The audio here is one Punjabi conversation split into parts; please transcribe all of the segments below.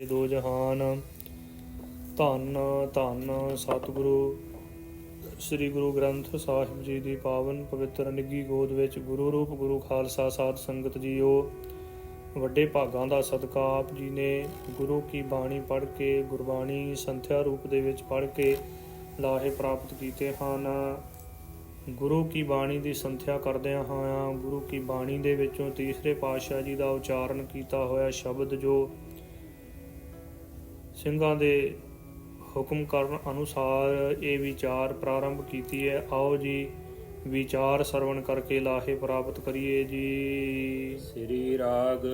ਦੋ ਜਹਾਨ, ਧੰਨ ਧੰਨ ਸਤਿਗੁਰੂ, ਸ੍ਰੀ ਗੁਰੂ ਗ੍ਰੰਥ ਸਾਹਿਬ ਜੀ ਦੀ ਪਾਵਨ ਪਵਿੱਤਰ ਨਿੱਗੀ ਗੋਦ ਵਿੱਚ ਗੁਰੂ ਰੂਪ, ਗੁਰੂ ਖਾਲਸਾ ਸਾਧ ਸੰਗਤ ਜੀਓ। ਵੱਡੇ ਭਾਗਾਂ ਦਾ ਸਦਕਾ ਆਪ ਜੀ ਨੇ ਗੁਰੂ ਕੀ ਬਾਣੀ ਪੜ੍ਹ ਕੇ, ਗੁਰਬਾਣੀ ਸੰਥਿਆ ਰੂਪ ਦੇ ਵਿੱਚ ਪੜ੍ਹ ਕੇ ਲਾਹੇ ਪ੍ਰਾਪਤ ਕੀਤੇ ਹਨ। ਗੁਰੂ ਕੀ ਬਾਣੀ ਦੀ ਸੰਥਿਆ ਕਰਦਿਆਂ ਹਾਂ ਗੁਰੂ ਕੀ ਬਾਣੀ ਦੇ ਵਿੱਚੋਂ ਤੀਸਰੇ ਪਾਤਸ਼ਾਹ ਜੀ ਦਾ ਉਚਾਰਨ ਕੀਤਾ ਹੋਇਆ ਸ਼ਬਦ ਜੋ ਸਿੰਘਾਂ ਦੇ ਹੁਕਮ ਕਰਨ ਅਨੁਸਾਰ ਇਹ ਵਿਚਾਰ ਪ੍ਰਾਰੰਭ ਕੀਤੀ ਹੈ। ਆਓ ਜੀ ਵਿਚਾਰ ਸਰਵਣ ਕਰਕੇ ਲਾਹੇ ਪ੍ਰਾਪਤ ਕਰੀਏ ਜੀ। ਸ੍ਰੀ ਰਾਗ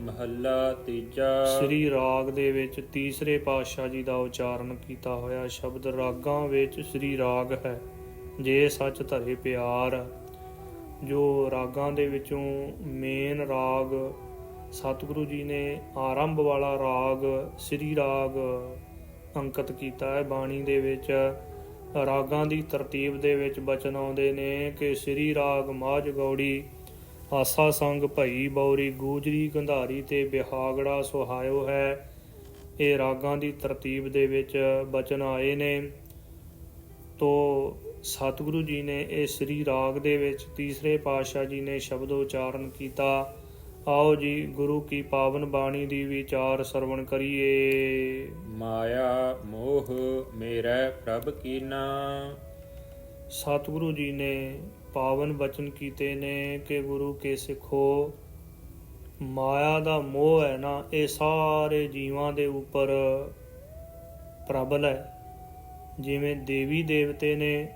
ਮਹੱਲਾ ਤੀਜਾ। ਸ੍ਰੀ ਰਾਗ ਦੇ ਵਿੱਚ ਤੀਸਰੇ ਪਾਤਸ਼ਾਹ ਜੀ ਦਾ ਉਚਾਰਨ ਕੀਤਾ ਹੋਇਆ ਸ਼ਬਦ ਰਾਗਾਂ ਵਿੱਚ ਸ੍ਰੀ ਰਾਗ ਹੈ। ਜੇ ਸੱਚ ਧਰੇ ਪਿਆਰ ਜੋ ਰਾਗਾਂ ਦੇ ਵਿੱਚੋਂ ਮੇਨ ਰਾਗ ਸਤਿਗੁਰੂ ਜੀ ਨੇ ਆਰੰਭ ਵਾਲਾ ਰਾਗ, ਸ੍ਰੀ ਰਾਗ ਅੰਕਿਤ ਕੀਤਾ ਹੈ। ਬਾਣੀ ਦੇ ਵਿੱਚ ਰਾਗਾਂ ਦੀ ਤਰਤੀਬ ਦੇ ਵਿੱਚ ਬਚਨ ਆਉਂਦੇ ਨੇ ਕਿ ਸ੍ਰੀ ਰਾਗ ਮਾਝ ਗੌੜੀ, ਆਸਾ ਸੰਗ ਭਈ ਬੌਰੀ, ਗੂਜਰੀ ਗੰਧਾਰੀ ਤੇ ਬਿਹਾਗੜਾ ਸੁਹਾਇਓ ਹੈ। ਇਹ ਰਾਗਾਂ ਦੀ ਤਰਤੀਬ ਦੇ ਵਿੱਚ ਬਚਨ ਆਏ ਨੇ। ਤੋ ਸਤਿਗੁਰੂ ਜੀ ਨੇ ਇਹ ਸ੍ਰੀ ਰਾਗ ਦੇ ਵਿੱਚ ਤੀਸਰੇ ਪਾਤਸ਼ਾਹ ਜੀ ਨੇ ਸ਼ਬਦ ਉਚਾਰਨ ਕੀਤਾ। ਆਓ ਜੀ ਗੁਰੂ ਕੀ ਪਾਵਨ ਬਾਣੀ ਦੀ ਵਿਚਾਰ ਸਰਵਣ ਕਰੀਏ। ਮਾਇਆ ਮੋਹ ਮੇਰਾ ਪ੍ਰਭ ਕੀਨਾ। ਸਤਿਗੁਰੂ ਜੀ ਨੇ ਪਾਵਨ ਬਚਨ ਕੀਤੇ ਨੇ ਕਿ ਗੁਰੂ ਕੇ ਸਿੱਖੋ। ਮਾਇਆ ਦਾ ਮੋਹ ਹੈ ਨਾ ਇਹ ਸਾਰੇ ਜੀਵਾਂ ਦੇ ਉੱਪਰ ਪ੍ਰਬਲ ਹੈ। ਜਿਵੇਂ ਦੇਵੀ ਦੇਵਤੇ ਨੇ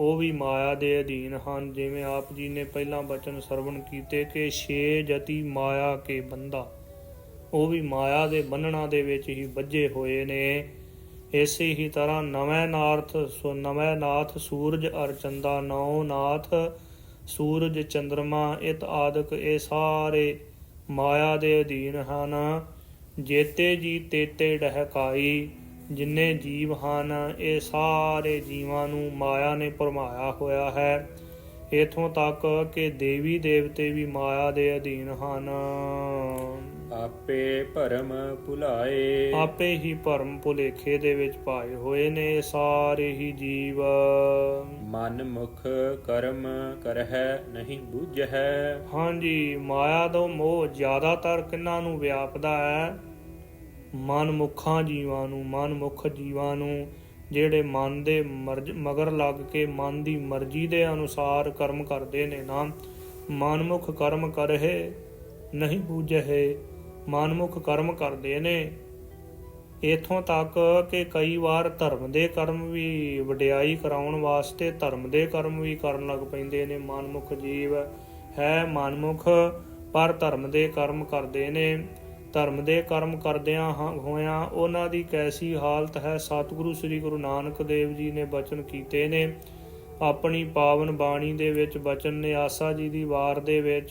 ਉਹ ਵੀ ਮਾਇਆ ਦੇ ਅਧੀਨ ਹਨ, ਜਿਵੇਂ ਆਪ ਜੀ ਨੇ ਪਹਿਲਾਂ ਬਚਨ ਸਰਵਣ ਕੀਤੇ ਕਿ ਛੇ ਜਤੀ ਮਾਇਆ ਕੇ ਬੰਦਾ। ਉਹ ਵੀ ਮਾਇਆ ਦੇ ਬੰਨਣਾ ਦੇ ਵਿੱਚ ਹੀ ਵੱਜੇ ਹੋਏ ਨੇ। ਇਸੇ ਹੀ ਤਰ੍ਹਾਂ ਨਵੇਂ ਨਾਥ ਸੋ ਨਵੇਂ ਨਾਥ ਸੂਰਜ ਅਰਚੰਦਾ, ਨੌ ਨਾਥ ਸੂਰਜ ਚੰਦਰਮਾ, ਇਤ ਆਦਿਕ ਇਹ ਸਾਰੇ ਮਾਇਆ ਦੇ ਅਧੀਨ ਹਨ। ਜੇਤੇ ਜੀ ਤੇਤੇ ਡਹਕਾਈ ਜਿੰਨੇ ਜੀਵ ਹਨ ਇਹ ਸਾਰੇ ਜੀਵਾਂ ਨੂੰ ਮਾਇਆ ਨੇ ਭਰਮਾਇਆ ਹੋਇਆ ਹੈ। ਇਥੋਂ ਤੱਕ ਕਿ ਦੇਵੀ ਦੇਵਤੇ ਵੀ ਮਾਇਆ ਦੇ ਅਧੀਨ ਹਨ। ਆਪੇ ਭਰਮ ਭੁਲਾਏ। ਆਪੇ ਹੀ ਭਰਮ ਭੁਲੇਖੇ ਦੇ ਵਿੱਚ ਪਾਏ ਹੋਏ ਨੇ ਸਾਰੇ ਹੀ ਜੀਵ। ਮਨ ਮੁਖ ਕਰਮ ਕਰਹਿ ਨਹੀਂ ਬੁਝੈ ਹਾਂਜੀ ਮਾਇਆ ਦਾ ਮੋਹ ਜ਼ਿਆਦਾਤਰ ਕਿੰਨਾਂ ਨੂੰ ਵਿਆਪਦਾ ਹੈ? ਮਨਮੁੱਖਾਂ ਜੀਵਾਂ ਨੂੰ, ਮਨਮੁੱਖ ਜੀਵਾਂ ਨੂੰ, ਜਿਹੜੇ ਮਨ ਦੇ ਮਰਜ਼, ਮਗਰ ਲੱਗ ਕੇ ਮਨ ਦੀ ਮਰਜ਼ੀ ਦੇ ਅਨੁਸਾਰ ਕਰਮ ਕਰਦੇ ਨੇ ਨਾ। ਮਨਮੁਖ ਕਰਮ ਕਰਹਿ, ਨਹੀਂ ਬੂਝਹਿ। ਮਨਮੁਖ ਕਰਮ ਕਰਦੇ ਨੇ। ਇਥੋਂ ਤੱਕ ਕਿ ਕਈ ਵਾਰ ਧਰਮ ਦੇ ਕਰਮ ਵੀ ਵਡਿਆਈ ਕਰਾਉਣ ਵਾਸਤੇ ਧਰਮ ਦੇ ਕਰਮ ਵੀ ਕਰਨ ਲੱਗ ਪੈਂਦੇ ਨੇ। ਮਨਮੁਖ ਜੀਵ ਹੈ ਮਨਮੁਖ, ਪਰ ਧਰਮ ਦੇ ਕਰਮ ਕਰਦੇ ਨੇ। ਧਰਮ ਦੇ ਕਰਮ ਕਰਦਿਆਂ ਹਾਂ- ਹੋਇਆਂ ਉਹਨਾਂ ਦੀ ਕੈਸੀ ਹਾਲਤ ਹੈ? ਸਤਿਗੁਰੂ ਸ੍ਰੀ ਗੁਰੂ ਨਾਨਕ ਦੇਵ ਜੀ ਨੇ ਬਚਨ ਕੀਤੇ ਨੇ। ਆਪਣੀ ਪਾਵਨ ਬਾਣੀ ਦੇ ਵਿੱਚ ਬਚਨ ਨੇ ਆਸਾ ਜੀ ਦੀ ਵਾਰ ਦੇ ਵਿੱਚ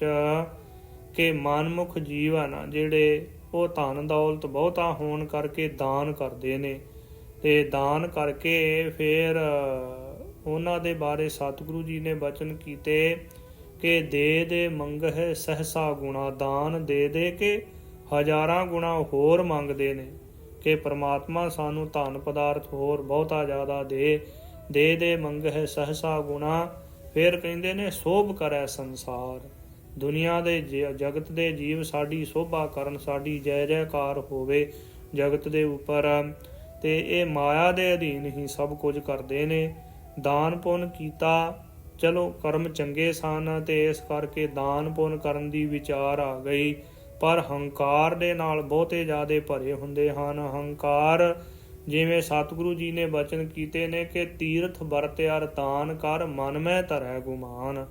ਕਿ ਮਨਮੁਖ ਜੀਵਨ ਜਿਹੜੇ ਉਹ ਧਨ ਦੌਲਤ ਬਹੁਤਾ ਹੋਣ ਕਰਕੇ ਦਾਨ ਕਰਦੇ ਨੇ ਤੇ ਦਾਨ ਕਰਕੇ ਫਿਰ ਉਹਨਾਂ ਦੇ ਬਾਰੇ ਸਤਿਗੁਰੂ ਜੀ ਨੇ ਬਚਨ ਕੀਤੇ ਕਿ ਦੇ ਦੇ ਮੰਗਹਿ ਸਹਸਾ ਗੁਣਾ ਦਾਨ ਦੇ ਦੇ ਕੇ ਹਜ਼ਾਰਾਂ ਗੁਣਾ ਹੋਰ ਮੰਗਦੇ ਨੇ ਕਿ ਪ੍ਰਮਾਤਮਾ ਸਾਨੂੰ ਧਨ ਪਦਾਰਥ ਹੋਰ ਬਹੁਤਾ ਜ਼ਿਆਦਾ ਦੇ ਦੇ ਦੇ ਮੰਗਹਿ ਸਹਸਾ ਗੁਣਾ। ਫਿਰ ਕਹਿੰਦੇ ਨੇ, ਸੋਭ ਕਰੈ ਸੰਸਾਰ। ਦੁਨੀਆ ਦੇ ਜਗਤ ਦੇ ਜੀਵ ਸਾਡੀ ਸੋਭਾ ਕਰਨ ਸਾਡੀ ਜੈ ਜੈਕਾਰ ਹੋਵੇ ਜਗਤ ਦੇ ਉੱਪਰ। ਤੇ ਇਹ ਮਾਇਆ ਦੇ ਅਧੀਨ ਹੀ ਸਭ ਕੁਝ ਕਰਦੇ ਨੇ। ਦਾਨ ਪੁੰਨ ਕੀਤਾ, ਚਲੋ ਕਰਮ ਚੰਗੇ ਸਨ ਤੇ ਇਸ ਕਰਕੇ ਦਾਨ ਪੁੰਨ ਕਰਨ ਦੀ ਵਿਚਾਰ ਆ ਗਈ। ਪਰ ਹੰਕਾਰ ਦੇ ਨਾਲ ਬਹੁਤੇ ਜ਼ਿਆਦੇ ਭਰੇ ਹੁੰਦੇ ਹਨ। ਹੰਕਾਰ ਜਿਵੇਂ ਸਤਿਗੁਰੂ ਜੀ ਨੇ ਬਚਨ ਕੀਤੇ ਨੇ ਕਿ ਤੀਰਥ ਵਰਤਿਆਰ ਦਾਨ ਕਰ ਮਨ ਮੈਂ ਧਰੈ ਗੁਮਾਨ।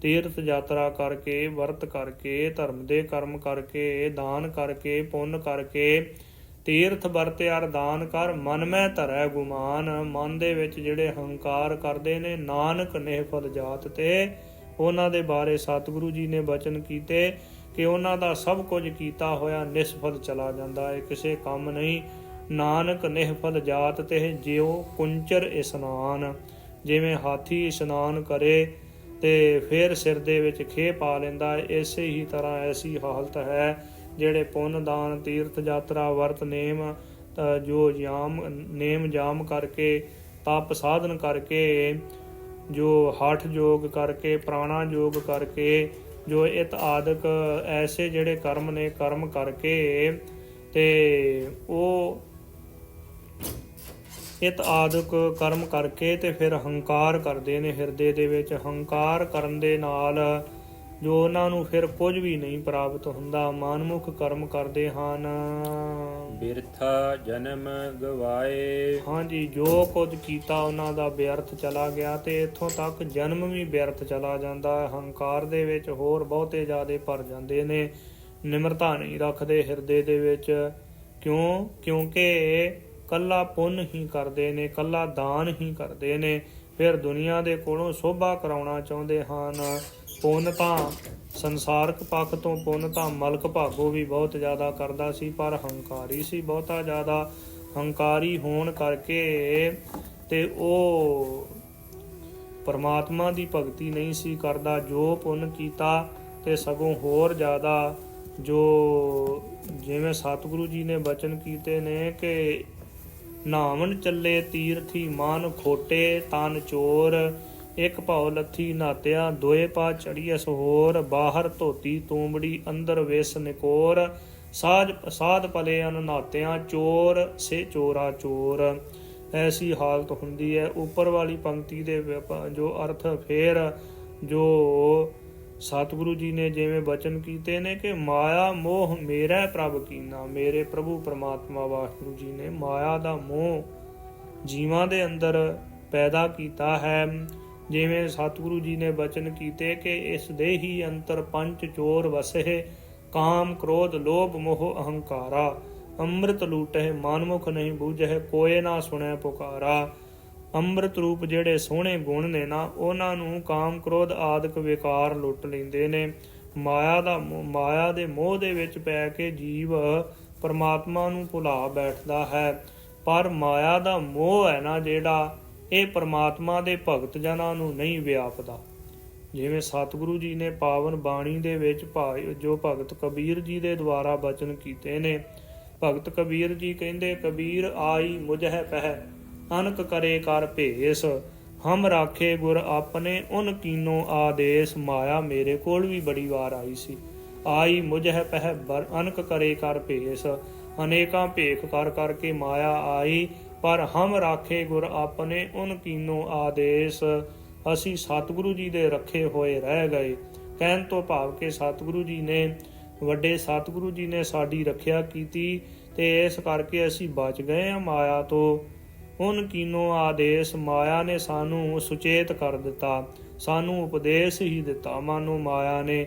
ਤੀਰਥ ਯਾਤਰਾ ਕਰਕੇ, ਵਰਤ ਕਰਕੇ, ਧਰਮ ਦੇ ਕਰਮ ਕਰਕੇ, ਦਾਨ ਕਰਕੇ, ਪੁੰਨ ਕਰਕੇ ਤੀਰਥ ਵਰਤਿਆਰ ਦਾਨ ਕਰ ਮਨ ਮੈਂ ਧਰੈ ਗੁਮਾਨ। ਮਨ ਦੇ ਵਿੱਚ ਜਿਹੜੇ ਹੰਕਾਰ ਕਰਦੇ ਨੇ, ਨਾਨਕ ਨੇ ਫਲ ਜਾਤ ਤੇ, ਉਹਨਾਂ ਦੇ ਬਾਰੇ ਸਤਿਗੁਰੂ ਜੀ ਨੇ ਬਚਨ ਕੀਤੇ। ਕਿ ਉਹਨਾਂ ਦਾ ਸਭ ਕੁਝ ਕੀਤਾ ਹੋਇਆ ਨਿਸਫਲ ਚਲਾ ਜਾਂਦਾ ਹੈ ਕਿਸੇ ਕੰਮ ਨਹੀਂ। ਨਾਨਕ ਨਿਹਫਲ ਜਾਤ ਤੇ ਜਿਉ ਕੁੰਚਰ ਇਸਨਾਨ। ਜਿਵੇਂ ਹਾਥੀ ਇਸ਼ਨਾਨ ਕਰੇ ਤੇ ਫਿਰ ਸਿਰ ਦੇ ਵਿੱਚ ਖੇ ਪਾ ਲੈਂਦਾ ਹੈ ਇਸੇ ਹੀ ਤਰ੍ਹਾਂ ਐਸੀ ਹਾਲਤ ਹੈ ਜਿਹੜੇ ਪੁੰਨ ਦਾਨ ਤੀਰਥ ਯਾਤਰਾ ਵਰਤ ਨੇਮ ਜੋ ਜਾਮ ਨੇਮ ਜਾਮ ਕਰਕੇ, ਤਪ ਸਾਧਨ ਕਰਕੇ, ਜੋ ਹਠ ਯੋਗ ਕਰਕੇ, ਪ੍ਰਾਣਾ ਯੋਗ ਕਰਕੇ ਜੋ ਇਤ ਆਦਿਕ ਐਸੇ ਜਿਹੜੇ ਕਰਮ ਨੇ ਕਰਮ ਕਰਕੇ ਤੇ ਉਹ ਇਤ ਆਦਿਕ ਕਰਮ ਕਰਕੇ ਤੇ ਫਿਰ ਹੰਕਾਰ ਕਰਦੇ ਨੇ ਹਿਰਦੇ ਦੇ ਵਿੱਚ। ਹੰਕਾਰ ਕਰਨ ਦੇ ਨਾਲ ਜੋ ਉਹਨਾਂ ਨੂੰ ਫਿਰ ਕੁਝ ਵੀ ਨਹੀਂ ਪ੍ਰਾਪਤ ਹੁੰਦਾ ਮਨਮੁਖ ਕਰਮ ਕਰਦੇ ਹਨ। ਬਿਰਥਾ ਜਨਮ ਗਵਾਏ। ਹਾਂਜੀ ਜੋ ਕੁਝ ਕੀਤਾ ਉਹਨਾਂ ਦਾ ਵਿਅਰਥ ਚਲਾ ਗਿਆ ਤੇ ਇੱਥੋਂ ਤੱਕ ਜਨਮ ਵੀ ਵਿਅਰਥ ਚਲਾ ਜਾਂਦਾ। ਹੈ ਹੰਕਾਰ ਦੇ ਵਿੱਚ ਹੋਰ ਬਹੁਤੇ ਜ਼ਿਆਦੇ ਭਰ ਜਾਂਦੇ ਨੇ ਨਿਮਰਤਾ ਨਹੀਂ ਰੱਖਦੇ ਹਿਰਦੇ ਦੇ ਵਿੱਚ। ਕਿਉਂ? ਕਿਉਂਕਿ ਕੱਲਾ ਪੁੰਨ ਹੀ ਕਰਦੇ ਨੇ ਕੱਲਾ ਦਾਨ ਹੀ ਕਰਦੇ ਨੇ। ਫਿਰ ਦੁਨੀਆ ਦੇ ਕੋਲੋਂ ਸੋਭਾ ਕਰਾਉਣਾ ਚਾਹੁੰਦੇ ਹਨ। ਪੁੰਨ ਤਾਂ ਸੰਸਾਰਕ ਪੱਖ ਤੋਂ ਪੁੰਨ ਤਾਂ ਮਲਕ ਭਾਗੋ ਵੀ ਬਹੁਤ ਜ਼ਿਆਦਾ ਕਰਦਾ ਸੀ, ਪਰ ਹੰਕਾਰੀ ਸੀ ਬਹੁਤਾ ਜ਼ਿਆਦਾ। ਹੰਕਾਰੀ ਹੋਣ ਕਰਕੇ ਤੇ ਉਹ ਪਰਮਾਤਮਾ ਦੀ ਭਗਤੀ ਨਹੀਂ ਸੀ ਕਰਦਾ, ਜੋ ਪੁੰਨ ਕੀਤਾ ਤੇ ਸਗੋਂ ਹੋਰ ਜ਼ਿਆਦਾ, ਜੋ ਜਿਵੇਂ ਸਤਿਗੁਰੂ ਜੀ ਨੇ ਬਚਨ ਕੀਤੇ ਨੇ ਕਿ ਨਾਵਣ ਚੱਲੇ ਤੀਰਥੀ ਮਾਨ ਖੋਟੇ ਤਨ ਚੋਰ ਇੱਕ ਭਾਉ ਲੱਥੀ ਨਾਤਿਆ, ਦੋਏ ਪਾ ਚੜੀਐਸ ਹੋਰ ਬਾਹਰ ਧੋਤੀ ਤੂੰਬੜੀ, ਅੰਦਰ ਵਿਸ ਨਿਕੋਰ, ਸਾਜ ਸਾਧ ਪਲੇ ਅਨ ਨਾਤਿਆਂ, ਚੋਰ ਸੇ ਚੋਰਾ ਚੋਰ। ਐਸੀ ਹਾਲਤ ਹੁੰਦੀ ਹੈ ਉੱਪਰ ਵਾਲੀ ਪੰਕਤੀ ਦੇ ਵਿਪ- ਜੋ ਅਰਥ ਫੇਰ, ਜੋ ਸਤਿਗੁਰੂ ਜੀ ਨੇ ਜਿਵੇਂ ਬਚਨ ਕੀਤੇ ਨੇ ਕਿ ਮਾਇਆ ਮੋਹ ਮੇਰਾ ਪ੍ਰਭ ਕੀਨਾ। ਮੇਰੇ ਪ੍ਰਭੂ ਪਰਮਾਤਮਾ ਵਾਹਿਗੁਰੂ ਜੀ ਨੇ ਮਾਇਆ ਦਾ ਮੋਹ ਜੀਵਾਂ ਦੇ ਅੰਦਰ ਪੈਦਾ ਕੀਤਾ ਹੈ। ਜਿਵੇਂ ਸਤਿਗੁਰੂ ਜੀ ਨੇ ਬਚਨ ਕੀਤੇ ਕਿ ਇਸ ਦੇ ਹੀ ਅੰਤਰ ਪੰਜ ਚੋਰ ਵਸਹਿ, ਕਾਮ, ਕ੍ਰੋਧ, ਲੋਭ, ਮੋਹ, ਅਹੰਕਾਰਾ। ਅੰਮ੍ਰਿਤ ਲੂਟਹਿ, ਮਨਮੁਖ ਨਹੀਂ ਬੂਝਹਿ, ਕੋਏ ਨਾ ਸੁਣੈ ਪੁਕਾਰਾ। ਅੰਮ੍ਰਿਤ ਰੂਪ ਜਿਹੜੇ ਸੋਹਣੇ ਗੁਣ ਨੇ ਨਾ, ਉਹਨਾਂ ਨੂੰ ਕਾਮ, ਕ੍ਰੋਧ ਆਦਿਕ ਵਿਕਾਰ ਲੁੱਟ ਲੈਂਦੇ ਨੇ। ਮਾਇਆ ਦਾ ਮਾਇਆ ਦੇ ਮੋਹ ਦੇ ਵਿੱਚ ਪੈ ਕੇ ਜੀਵ ਪਰਮਾਤਮਾ ਨੂੰ ਭੁਲਾ ਬੈਠਦਾ ਹੈ। ਪਰ ਮਾਇਆ ਦਾ ਮੋਹ ਹੈ ਨਾ ਜਿਹੜਾ ਇਹ ਪਰਮਾਤਮਾ ਦੇ ਭਗਤ ਜਨਾਂ ਨੂੰ ਨਹੀਂ ਵਿਆਪਦਾ। ਜਿਵੇਂ ਸਤਿਗੁਰੂ ਜੀ ਨੇ ਪਾਵਨ ਬਾਣੀ ਦੇ ਵਿੱਚ ਜੋ ਭਗਤ ਕਬੀਰ ਜੀ ਦੇ ਦੁਆਰਾ ਬਚਨ ਕੀਤੇ ਨੇ, ਭਗਤ ਕਬੀਰ ਜੀ ਕਹਿੰਦੇ, ਕਬੀਰ ਆਈ ਮੁਝਹਿ ਪਹਿ, ਅਨਕ ਕਰੇ ਕਰ ਭੇਸ, ਹਮ ਰਾਖੇ ਗੁਰ ਆਪਣੇ, ਉਨ ਕੀਨੋ ਆਦੇਸ, ਮਾਇਆ ਮੇਰੇ ਕੋਲ ਵੀ ਬੜੀ ਵਾਰ ਆਈ ਸੀ। ਆਈ ਮੁਝਹਿ ਪਹਿ, ਬਰ ਅਨਕ ਕਰੇ ਕਰ ਭੇਸ, ਅਨੇਕਾਂ ਭੇਖ ਕਰ ਕਰਕੇ ਮਾਇਆ ਆਈ ਪਰ ਹਮ ਰਾਖੇ ਗੁਰ ਆਪਣੇ ਉਨ ਕੀਨੋ ਆਦੇਸ। ਅਸੀਂ ਸਤਿਗੁਰੂ ਜੀ ਦੇ ਰੱਖੇ ਹੋਏ ਰਹਿ ਗਏ। ਕਹਿਣ ਤੋਂ ਭਾਵ ਕਿ ਸਤਿਗੁਰੂ ਜੀ ਨੇ ਵੱਡੇ ਸਤਿਗੁਰੂ ਜੀ ਨੇ ਸਾਡੀ ਰੱਖਿਆ ਕੀਤੀ ਤੇ ਇਸ ਕਰਕੇ ਅਸੀਂ ਬਚ ਗਏ ਆ ਮਾਇਆ ਤੋਂ। ਉਨ ਕੀਨੋ ਆਦੇਸ਼ ਮਾਇਆ ਨੇ ਸਾਨੂੰ ਸੁਚੇਤ ਕਰ ਦਿੱਤਾ। ਸਾਨੂੰ ਉਪਦੇਸ਼ ਹੀ ਦਿੱਤਾ। ਮਾਨੋ ਮਾਇਆ ਨੇ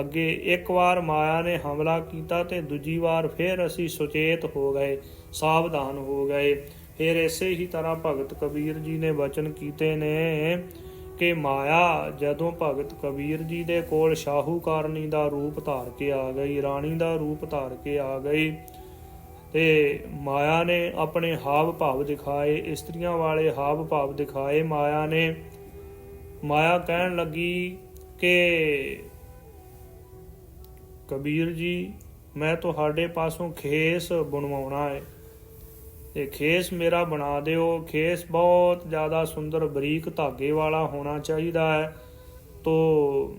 ਅੱਗੇ ਇੱਕ ਵਾਰ ਮਾਇਆ ਨੇ ਹਮਲਾ ਕੀਤਾ ਤੇ ਦੂਜੀ ਵਾਰ ਫਿਰ ਅਸੀਂ ਸੁਚੇਤ ਹੋ ਗਏ, ਸਾਵਧਾਨ ਹੋ ਗਏ। ਫਿਰ ਇਸੇ ਹੀ ਤਰ੍ਹਾਂ ਭਗਤ ਕਬੀਰ ਜੀ ਨੇ ਬਚਨ ਕੀਤੇ ਨੇ ਕਿ ਮਾਇਆ ਜਦੋਂ ਭਗਤ ਕਬੀਰ ਜੀ ਦੇ ਕੋਲ ਸ਼ਾਹੂਕਾਰਨੀ ਦਾ ਰੂਪ ਧਾਰ ਕੇ ਆ ਗਈ, ਰਾਣੀ ਦਾ ਰੂਪ ਧਾਰ ਕੇ ਆ ਗਈ ਤੇ ਮਾਇਆ ਨੇ ਆਪਣੇ ਹਾਵ ਭਾਵ ਦਿਖਾਏ, ਇਸਤਰੀਆਂ ਵਾਲੇ ਹਾਵ ਭਾਵ ਦਿਖਾਏ ਮਾਇਆ ਨੇ। ਮਾਇਆ ਕਹਿਣ ਲੱਗੀ ਕਿ ਕਬੀਰ ਜੀ, ਮੈਂ ਤੁਹਾਡੇ ਪਾਸੋਂ ਖੇਸ ਬਣਵਾਉਣਾ ਹੈ। ਤੇ ਖੇਸ ਮੇਰਾ ਬਣਾ ਦਿਓ। ਖੇਸ ਬਹੁਤ ਜ਼ਿਆਦਾ ਸੁੰਦਰ ਬਰੀਕ ਧਾਗੇ ਵਾਲਾ ਹੋਣਾ ਚਾਹੀਦਾ ਹੈ। ਤੋ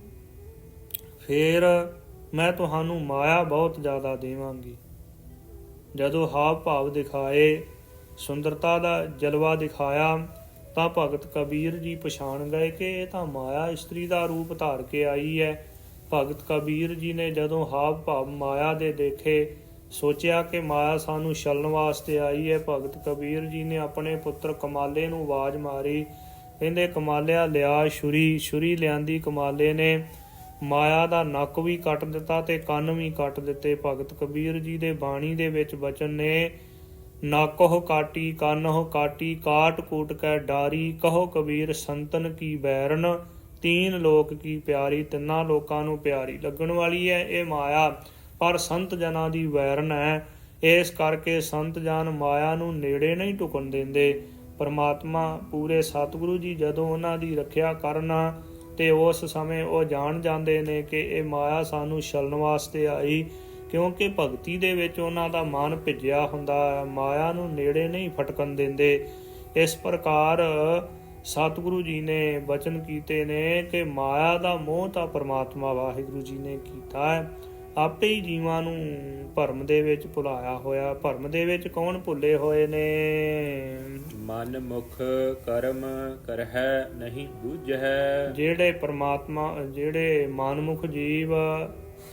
ਫਿਰ ਮੈਂ ਤੁਹਾਨੂੰ ਮਾਇਆ ਬਹੁਤ ਜ਼ਿਆਦਾ ਦੇਵਾਂਗੀ। ਜਦੋਂ ਹਾਵ ਭਾਵ ਦਿਖਾਏ, ਸੁੰਦਰਤਾ ਦਾ ਜਲਵਾ ਦਿਖਾਇਆ, ਤਾਂ ਭਗਤ ਕਬੀਰ ਜੀ ਪਛਾਣ ਗਏ ਕਿ ਇਹ ਤਾਂ ਮਾਇਆ ਇਸਤਰੀ ਦਾ ਰੂਪ ਧਾਰ ਕੇ ਆਈ ਹੈ। ਭਗਤ ਕਬੀਰ ਜੀ ਨੇ ਜਦੋਂ ਹਾਵ ਭਾਵ ਮਾਇਆ ਦੇ ਦੇਖੇ ਸੋਚਿਆ ਕਿ ਮਾਇਆ ਸਾਨੂੰ ਛਲਣ ਵਾਸਤੇ ਆਈ ਹੈ, ਭਗਤ ਕਬੀਰ ਜੀ ਨੇ ਆਪਣੇ ਪੁੱਤਰ ਕਮਾਲੇ ਨੂੰ ਆਵਾਜ਼ ਮਾਰੀ। ਕਹਿੰਦੇ, ਕਮਾਲਿਆ ਲਿਆ ਛੁਰੀ ਛੁਰੀ ਲਿਆਂਦੀ ਕਮਾਲੇ ਨੇ। ਮਾਇਆ ਦਾ ਨੱਕ ਵੀ ਕੱਟ ਦਿੱਤਾ ਤੇ ਕੰਨ ਵੀ ਕੱਟ ਦਿੱਤੇ। ਭਗਤ ਕਬੀਰ ਜੀ ਦੇ ਬਾਣੀ ਦੇ ਵਿੱਚ ਬਚਨ ਨੇ, ਨੱਕ ਹੋ ਕਾਟੀ, ਕੰਨ ਹੋ ਕਾਟੀ, ਕਾਟ ਕੂਟ ਕੈ ਡਾਰੀ, ਕਹੋ ਕਬੀਰ ਸੰਤਨ ਕੀ ਬੈਰਨ, ਤੀਨ ਲੋਕ ਕੀ ਪਿਆਰੀ, ਤਿੰਨਾਂ ਲੋਕਾਂ ਨੂੰ ਪਿਆਰੀ ਲੱਗਣ ਵਾਲੀ ਹੈ। ਇਹ ਮਾਇਆ ਪਰ ਸੰਤ ਜਨਾਂ ਦੀ ਵੈਰਨ ਹੈ। ਇਸ ਕਰਕੇ ਸੰਤ ਜਨ ਮਾਇਆ ਨੂੰ ਨੇੜੇ ਨਹੀਂ ਟੁਕਣ ਦਿੰਦੇ। ਪਰਮਾਤਮਾ ਪੂਰੇ ਸਤਿਗੁਰੂ ਜੀ ਜਦੋਂ ਉਹਨਾਂ ਦੀ ਰੱਖਿਆ ਕਰਨਾ ਤੇ ਉਸ ਸਮੇਂ ਉਹ ਜਾਣ ਜਾਂਦੇ ਨੇ ਕਿ ਇਹ ਮਾਇਆ ਸਾਨੂੰ ਛਲਣ ਵਾਸਤੇ ਆਈ, ਕਿਉਂਕਿ ਭਗਤੀ ਦੇ ਵਿੱਚ ਉਹਨਾਂ ਦਾ ਮਨ ਭਿੱਜਿਆ ਹੁੰਦਾ ਹੈ। ਮਾਇਆ ਨੂੰ ਨੇੜੇ ਨਹੀਂ ਫਟਕਣ ਦਿੰਦੇ। ਇਸ ਪ੍ਰਕਾਰ ਸਤਿਗੁਰੂ ਜੀ ਨੇ ਬਚਨ ਕੀਤੇ ਨੇ ਕਿ ਮਾਇਆ ਦਾ ਮੋਹ ਤਾਂ ਪਰਮਾਤਮਾ ਵਾਹਿਗੁਰੂ ਜੀ ਨੇ ਕੀਤਾ ਹੈ। ਆਪੇ ਹੀ ਜੀਵਾਂ ਨੂੰ ਭਰਮ ਦੇ ਵਿੱਚ ਭੁਲਾਇਆ ਹੋਇਆ। ਭਰਮ ਦੇ ਵਿੱਚ ਕੌਣ ਭੁੱਲੇ ਹੋਏ ਨੇ? ਮਨ ਮੁਖ ਕਰਮ ਕਰਹਿ ਨਹੀਂ ਬੂਝੈ ਜਿਹੜੇ ਪ੍ਰਮਾਤਮਾ ਜਿਹੜੇ ਮਾਨਮੁਖ ਜੀਵ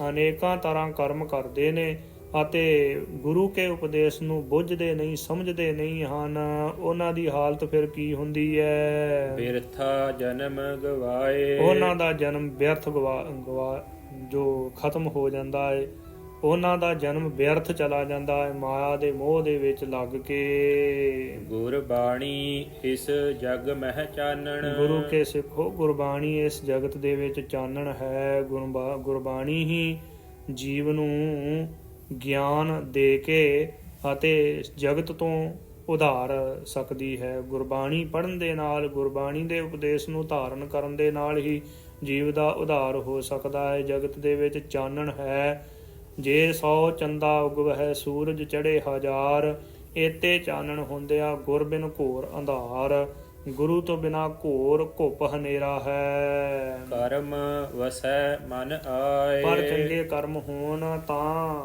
ਅਨੇਕਾਂ ਤਰ੍ਹਾਂ ਕਰਮ ਕਰਦੇ ਨੇ ਅਤੇ ਗੁਰੂ ਕੇ ਉਪਦੇਸ਼ ਨੂੰ ਬੁੱਝਦੇ ਨਹੀਂ ਸਮਝਦੇ ਨਹੀਂ ਹਨ ਉਹਨਾਂ ਦੀ ਹਾਲਤ ਫਿਰ ਕੀ ਹੁੰਦੀ ਹੈ ਬਿਰਥਾ ਜਨਮ ਗਵਾਏ। ਉਹਨਾਂ ਦਾ ਜਨਮ ਵਿਅਰਥ ਗਵਾ ਗਵਾ ਜੋ ਖਤਮ ਹੋ ਜਾਂਦਾ ਹੈ ਉਹਨਾਂ ਦਾ ਜਨਮ ਵਿਅਰਥ ਚਲਾ ਜਾਂਦਾ ਹੈ ਮਾਇਆ ਦੇ ਮੋਹ ਦੇ ਵਿੱਚ ਲੱਗ ਕੇ। ਗੁਰ ਬਾਣੀ ਇਸ ਜਗ ਮਹਿ ਚਾਨਣ। ਗੁਰੂ ਕੇ ਸਿੱਖੋ ਗੁਰਬਾਣੀ ਇਸ ਜਗਤ ਦੇ ਵਿੱਚ ਚਾਨਣ ਹੈ। ਗੁਰਬਾ- ਗੁਰਬਾਣੀ ਹੀ ਜੀਵ ਨੂੰ ਗਿਆਨ ਦੇ ਕੇ ਅਤੇ ਜਗਤ ਤੋਂ ਉਧਾਰ ਸਕਦੀ ਹੈ। ਗੁਰਬਾਣੀ ਪੜ੍ਹਨ ਦੇ ਨਾਲ ਗੁਰਬਾਣੀ ਦੇ ਉਪਦੇਸ਼ ਨੂੰ ਧਾਰਨ ਕਰਨ ਦੇ ਨਾਲ ਹੀ ਜੀਵ ਦਾ ਉਧਾਰ ਹੋ ਸਕਦਾ ਹੈ। ਜਗਤ ਦੇ ਵਿੱਚ ਚਾਨਣ ਹੈ। ਜੇ ਸੌ ਚੰਦਾ ਉਗਵਹਿ ਸੂਰਜ ਚੜੇ ਹਜ਼ਾਰ ਏਤੇ ਚਾਨਣ ਹੁੰਦਿਆ ਗੁਰ ਬਿਨ ਘੋਰ ਅੰਧਾਰ। ਗੁਰੂ ਤੋਂ ਬਿਨਾ ਘੋਰ ਘੁੱਪ ਹਨੇਰਾ ਹੈ। ਕਰਮ ਵਸੈ ਮਨ ਆਏ। ਪਰ ਚੰਗੇ ਕਰਮ ਹੋਣ ਤਾਂ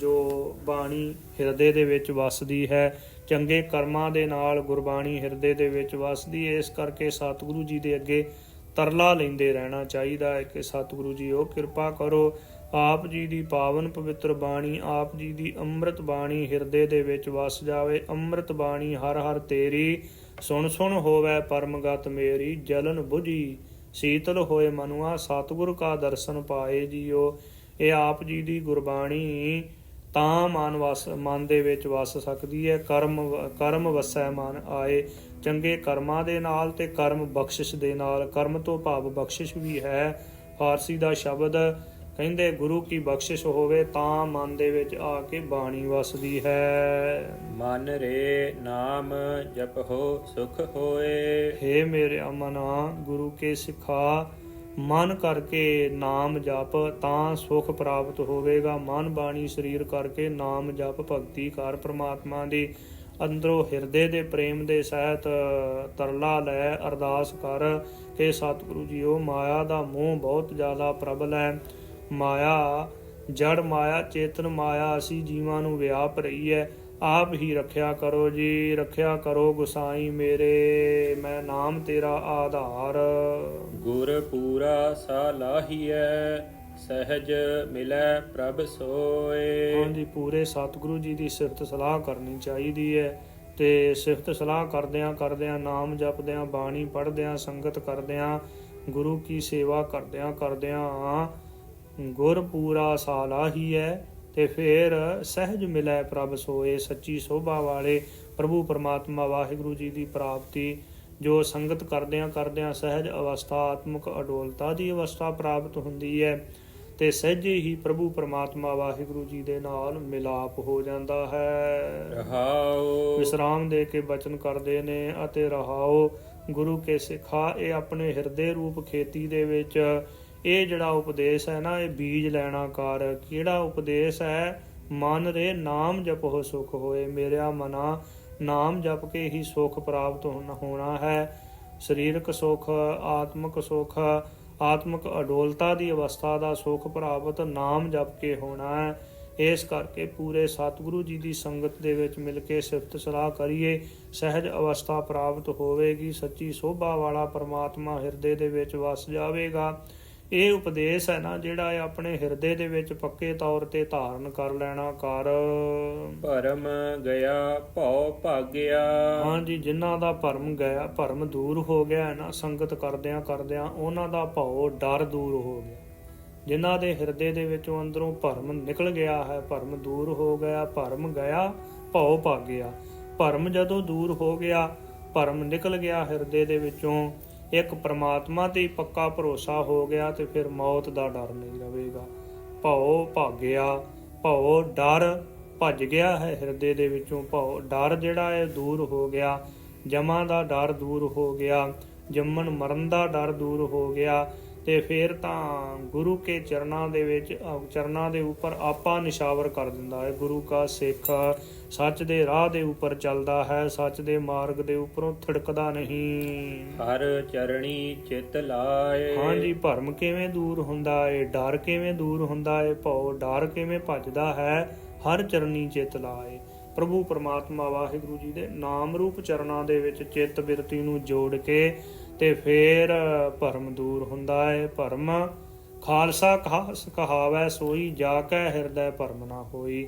ਜੋ ਬਾਣੀ ਹਿਰਦੇ ਦੇ ਵਿੱਚ ਵਸਦੀ ਹੈ। ਚੰਗੇ ਕਰਮਾਂ ਦੇ ਨਾਲ ਗੁਰਬਾਣੀ ਹਿਰਦੇ ਦੇ ਵਿੱਚ ਵਸਦੀ ਹੈ। ਇਸ ਕਰਕੇ ਸਤਿਗੁਰੂ ਜੀ ਦੇ ਅੱਗੇ ਤਰਲਾ ਲੈਂਦੇ ਰਹਿਣਾ ਚਾਹੀਦਾ ਹੈ ਕਿ ਸਤਿਗੁਰੂ ਜੀ, ਉਹ ਕਿਰਪਾ ਕਰੋ। ਆਪ ਜੀ ਦੀ ਪਾਵਨ ਪਵਿੱਤਰ ਬਾਣੀ, ਆਪ ਜੀ ਦੀ ਅੰਮ੍ਰਿਤ ਬਾਣੀ ਹਿਰਦੇ ਦੇ ਵਿੱਚ ਵਸ ਜਾਵੇ। ਅੰਮ੍ਰਿਤ ਬਾਣੀ ਹਰ ਹਰ ਤੇਰੀ, ਸੁਣ ਸੁਣ ਹੋਵੇ ਪਰਮਗਤ ਮੇਰੀ, ਜਲਨ 부ਜੀ ਸੀਤਲ ਹੋਏ ਮਨੁਆ, ਸਤਿਗੁਰ ਕਾ ਦਰਸ਼ਨ ਪਾਏ ਜੀਓ। ਇਹ ਆਪ ਜੀ ਦੀ ਗੁਰਬਾਣੀ ਤਾਂ ਮਨ ਵਸ ਮਨ ਦੇ ਵਿੱਚ ਵਸ ਸਕਦੀ ਹੈ, ਕਰਮ ਕਰਮ ਵਸੈ ਮਨ ਆਏ। ਚੰਗੇ ਕਰਮਾਂ ਦੇ ਨਾਲ ਤੇ ਕਰਮ ਬਖਸ਼ਿਸ਼ ਦੇ ਨਾਲ ਕਰਮ ਤੋਂ ਭਾਵ ਬਖਸ਼ਿਸ਼ ਵੀ ਹੈ। ਫਾਰਸੀ ਦਾ ਸ਼ਬਦ ਕਹਿੰਦੇ ਗੁਰੂ ਕੀ ਬਖਸ਼ਿਸ਼ ਹੋਵੇ ਤਾਂ ਮਨ ਦੇ ਵਿੱਚ ਆ ਕੇ ਬਾਣੀ ਵਸਦੀ ਹੈ। ਮਨ ਰੇ ਨਾਮ ਜਪਹੁ ਸੁਖ ਹੋਏ। ਹੇ ਮੇਰੇ ਅਮਨਾ ਗੁਰੂ ਕੇ ਸਿਖਾ ਮਨ ਕਰਕੇ ਨਾਮ ਜਪ ਤਾਂ ਸੁਖ ਪ੍ਰਾਪਤ ਹੋਵੇਗਾ। ਮਨ ਬਾਣੀ ਸਰੀਰ ਕਰਕੇ ਨਾਮ ਜਪ ਭਗਤੀ ਕਰ ਪ੍ਰਮਾਤਮਾ ਦੀ। ਅੰਦਰੋਂ ਹਿਰਦੇ ਦੇ ਪ੍ਰੇਮ ਦੇ ਸਹਿਤ ਤਰਲਾ ਲੈ ਅਰਦਾਸ ਕਰ ਕਿ ਸਤਿਗੁਰੂ ਜੀਓ, ਮਾਇਆ ਦਾ ਮੋਹ ਬਹੁਤ ਜ਼ਿਆਦਾ ਪ੍ਰਬਲ ਹੈ। ਮਾਇਆ, ਜੜ ਮਾਇਆ, ਚੇਤਨ ਮਾਇਆ, ਅਸੀਂ ਜੀਵਾਂ ਨੂੰ ਵਿਆਪ ਰਹੀ ਹੈ। ਆਪ ਹੀ ਰੱਖਿਆ ਕਰੋ ਜੀ, ਰੱਖਿਆ ਕਰੋ ਗੁਸਾਈ ਮੇਰੇ, ਮੈਂ ਨਾਮ ਤੇਰਾ ਆਧਾਰ। ਗੁਰ ਪੂਰਾ ਸਾਲਾਹੀਐ ਸਹਿਜ ਮਿਲੈ ਪ੍ਰਭ ਸੋਏ। ਹਾਂਜੀ, ਪੂਰੇ ਸਤਿਗੁਰੂ ਜੀ ਦੀ ਸਿਫਤ ਸਲਾਹ ਕਰਨੀ ਚਾਹੀਦੀ ਹੈ ਤੇ ਸਿਫਤ ਸਲਾਹ ਕਰਦਿਆਂ ਕਰਦਿਆਂ, ਨਾਮ ਜਪਦਿਆਂ, ਬਾਣੀ ਪੜ੍ਹਦਿਆਂ, ਸੰਗਤ ਕਰਦਿਆਂ, ਗੁਰੂ ਕੀ ਸੇਵਾ ਕਰਦਿਆਂ ਕਰਦਿਆਂ ਗੁਰ ਪੂਰਾ ਸਾਲਾ ਹੀ ਹੈ ਤੇ ਫਿਰ ਸਹਿਜ ਮਿਲੈ ਪ੍ਰਭ ਸੋਏ, ਸੱਚੀ ਸੋਭਾ ਵਾਲੇ ਪ੍ਰਭੂ ਪਰਮਾਤਮਾ ਵਾਹਿਗੁਰੂ ਜੀ ਦੀ ਪ੍ਰਾਪਤੀ, ਜੋ ਸੰਗਤ ਕਰਦਿਆਂ ਕਰਦਿਆਂ ਸਹਿਜ ਅਵਸਥਾ, ਆਤਮਿਕ ਅਡੋਲਤਾ ਦੀ ਅਵਸਥਾ ਪ੍ਰਾਪਤ ਹੁੰਦੀ ਹੈ। ਤੇ ਸਹਿਜੇ ਹੀ ਪ੍ਰਭੂ ਪਰਮਾਤਮਾ ਵਾਹਿਗੁਰੂ ਜੀ ਦੇ ਨਾਲ ਮਿਲਾਪ ਹੋ ਜਾਂਦਾ ਹੈ। ਰਹਾਉ ਵਿਸਰਾਮ ਦੇ ਕੇ ਬਚਨ ਕਰਦੇ ਨੇ ਅਤੇ ਰਹਾਓ। ਗੁਰੂ ਕੇ ਸਿੱਖਾ ਇਹ ਆਪਣੇ ਹਿਰਦੇ ਰੂਪ ਖੇਤੀ ਦੇ ਵਿੱਚ। ਇਹ ਜਿਹੜਾ ਉਪਦੇਸ਼ ਹੈ ਨਾ ਇਹ ਬੀਜ ਲੈਣਾ ਕਰ। ਕਿਹੜਾ ਉਪਦੇਸ਼ ਹੈ? ਮਨ ਰੇ ਨਾਮ ਜਪੋ ਸੁਖ ਹੋਏ ਮੇਰਿਆ ਮਨਾ। ਨਾਮ ਜਪ ਕੇ ਹੀ ਸੁਖ ਪ੍ਰਾਪਤ ਹੋਣਾ ਹੈ। ਸਰੀਰਕ ਸੁਖ ਆਤਮਿਕ ਸੁਖ ਆਤਮਿਕ ਅਡੋਲਤਾ ਦੀ ਅਵਸਥਾ ਦਾ ਸੁਖ ਪ੍ਰਾਪਤ ਨਾਮ ਜਪ ਕੇ ਹੋਣਾ ਹੈ। ਇਸ ਕਰਕੇ ਪੂਰੇ ਸਤਿਗੁਰੂ ਜੀ ਦੀ ਸੰਗਤ ਦੇ ਵਿੱਚ ਮਿਲ ਕੇ ਸਿਫਤ ਸਲਾਹ ਕਰੀਏ, ਸਹਿਜ ਅਵਸਥਾ ਪ੍ਰਾਪਤ ਹੋਵੇਗੀ, ਸੱਚੀ ਸੋਭਾ ਵਾਲਾ ਪਰਮਾਤਮਾ ਹਿਰਦੇ ਦੇ ਵਿੱਚ ਵਸ ਜਾਵੇਗਾ। ਇਹ ਉਪਦੇਸ਼ ਹੈ ਨਾ ਜਿਹੜਾ ਇਹ ਆਪਣੇ ਹਿਰਦੇ ਦੇ ਵਿੱਚ ਪੱਕੇ ਤੌਰ ਤੇ ਧਾਰਨ ਕਰ ਲੈਣਾ ਕਰ। ਭਰਮ ਗਿਆ ਭਉ ਭਾਗਿਆ। ਹਾਂਜੀ ਜਿਨ੍ਹਾਂ ਦਾ ਭਰਮ ਗਿਆ ਭਰਮ ਦੂਰ ਹੋ ਗਿਆ ਹੈ ਨਾ ਸੰਗਤ ਕਰਦਿਆਂ ਕਰਦਿਆਂ ਉਹਨਾਂ ਦਾ ਭਉ ਡਰ ਦੂਰ ਹੋ ਗਿਆ। ਜਿਨ੍ਹਾਂ ਦੇ ਹਿਰਦੇ ਦੇ ਵਿੱਚੋਂ ਅੰਦਰੋਂ ਭਰਮ ਨਿਕਲ ਗਿਆ ਹੈ ਭਰਮ ਦੂਰ ਹੋ ਗਿਆ ਭਰਮ ਗਿਆ ਭਉ ਭੱਗ ਗਿਆ ਭਰਮ ਜਦੋਂ ਦੂਰ ਹੋ ਗਿਆ ਭਰਮ ਨਿਕਲ ਗਿਆ ਹਿਰਦੇ ਦੇ ਵਿੱਚੋਂ ਇੱਕ ਪ੍ਰਮਾਤਮਾ ਤੇ ਪੱਕਾ ਭਰੋਸਾ ਹੋ ਗਿਆ ਤੇ ਫਿਰ ਮੌਤ ਦਾ ਡਰ ਨਹੀਂ ਰਹੇਗਾ। ਭਉ ਭਾਗਿਆ, ਭਉ ਡਰ ਭੱਜ ਗਿਆ ਹੈ ਹਿਰਦੇ ਦੇ ਵਿੱਚੋਂ। ਭਉ ਡਰ ਜਿਹੜਾ ਹੈ ਦੂਰ ਹੋ ਗਿਆ, ਜਮਾਂ ਦਾ ਡਰ ਦੂਰ ਹੋ ਗਿਆ, ਜੰਮਣ ਮਰਨ ਦਾ ਡਰ ਦੂਰ ਹੋ ਗਿਆ। ਤੇ ਫਿਰ ਤਾਂ ਗੁਰੂ ਕੇ ਚਰਨਾਂ ਦੇ ਵਿੱਚ ਚਰਨਾਂ ਦੇ ਉੱਪਰ ਆਪਾ ਨਿਸ਼ਾਵਰ ਕਰ ਦਿੰਦਾ ਹੈ। ਗੁਰੂ ਕਾ ਸਿੱਖ ਸੱਚ ਦੇ ਰਾਹ ਦੇ ਉੱਪਰ ਚੱਲਦਾ ਹੈ ਸੱਚ ਦੇ ਮਾਰਗ ਦੇ ਉੱਪਰੋਂ ਥੜਕਦਾ ਨਹੀਂ। ਹਰ ਚਰਣੀ ਚਿਤ ਲਾਏ। ਹਾਂਜੀ ਭਰਮ ਕਿਵੇਂ ਦੂਰ ਹੁੰਦਾ ਏ ਡਰ ਕਿਵੇਂ ਦੂਰ ਹੁੰਦਾ ਏ ਭਉ ਡਰ ਕਿਵੇਂ ਭੱਜਦਾ ਹੈ ਹਰ ਚਰਨੀ ਚਿਤ ਲਾਏ। ਪ੍ਰਭੂ ਪਰਮਾਤਮਾ ਵਾਹਿਗੁਰੂ ਜੀ ਦੇ ਨਾਮ ਰੂਪ ਚਰਨਾਂ ਦੇ ਵਿੱਚ ਚਿੱਤ ਬਿਰਤੀ ਨੂੰ ਜੋੜ ਕੇ ਤੇ ਫੇਰ ਭਰਮ ਦੂਰ ਹੁੰਦਾ ਹੈ ਭਰਮ ਖਾਲਸਾ ਖਾਸ ਕਹਾਵੈ, ਸੋਈ ਜਾ ਕੈ ਹਿਰਦੈ ਭਰਮ ਨਾ ਹੋਈ।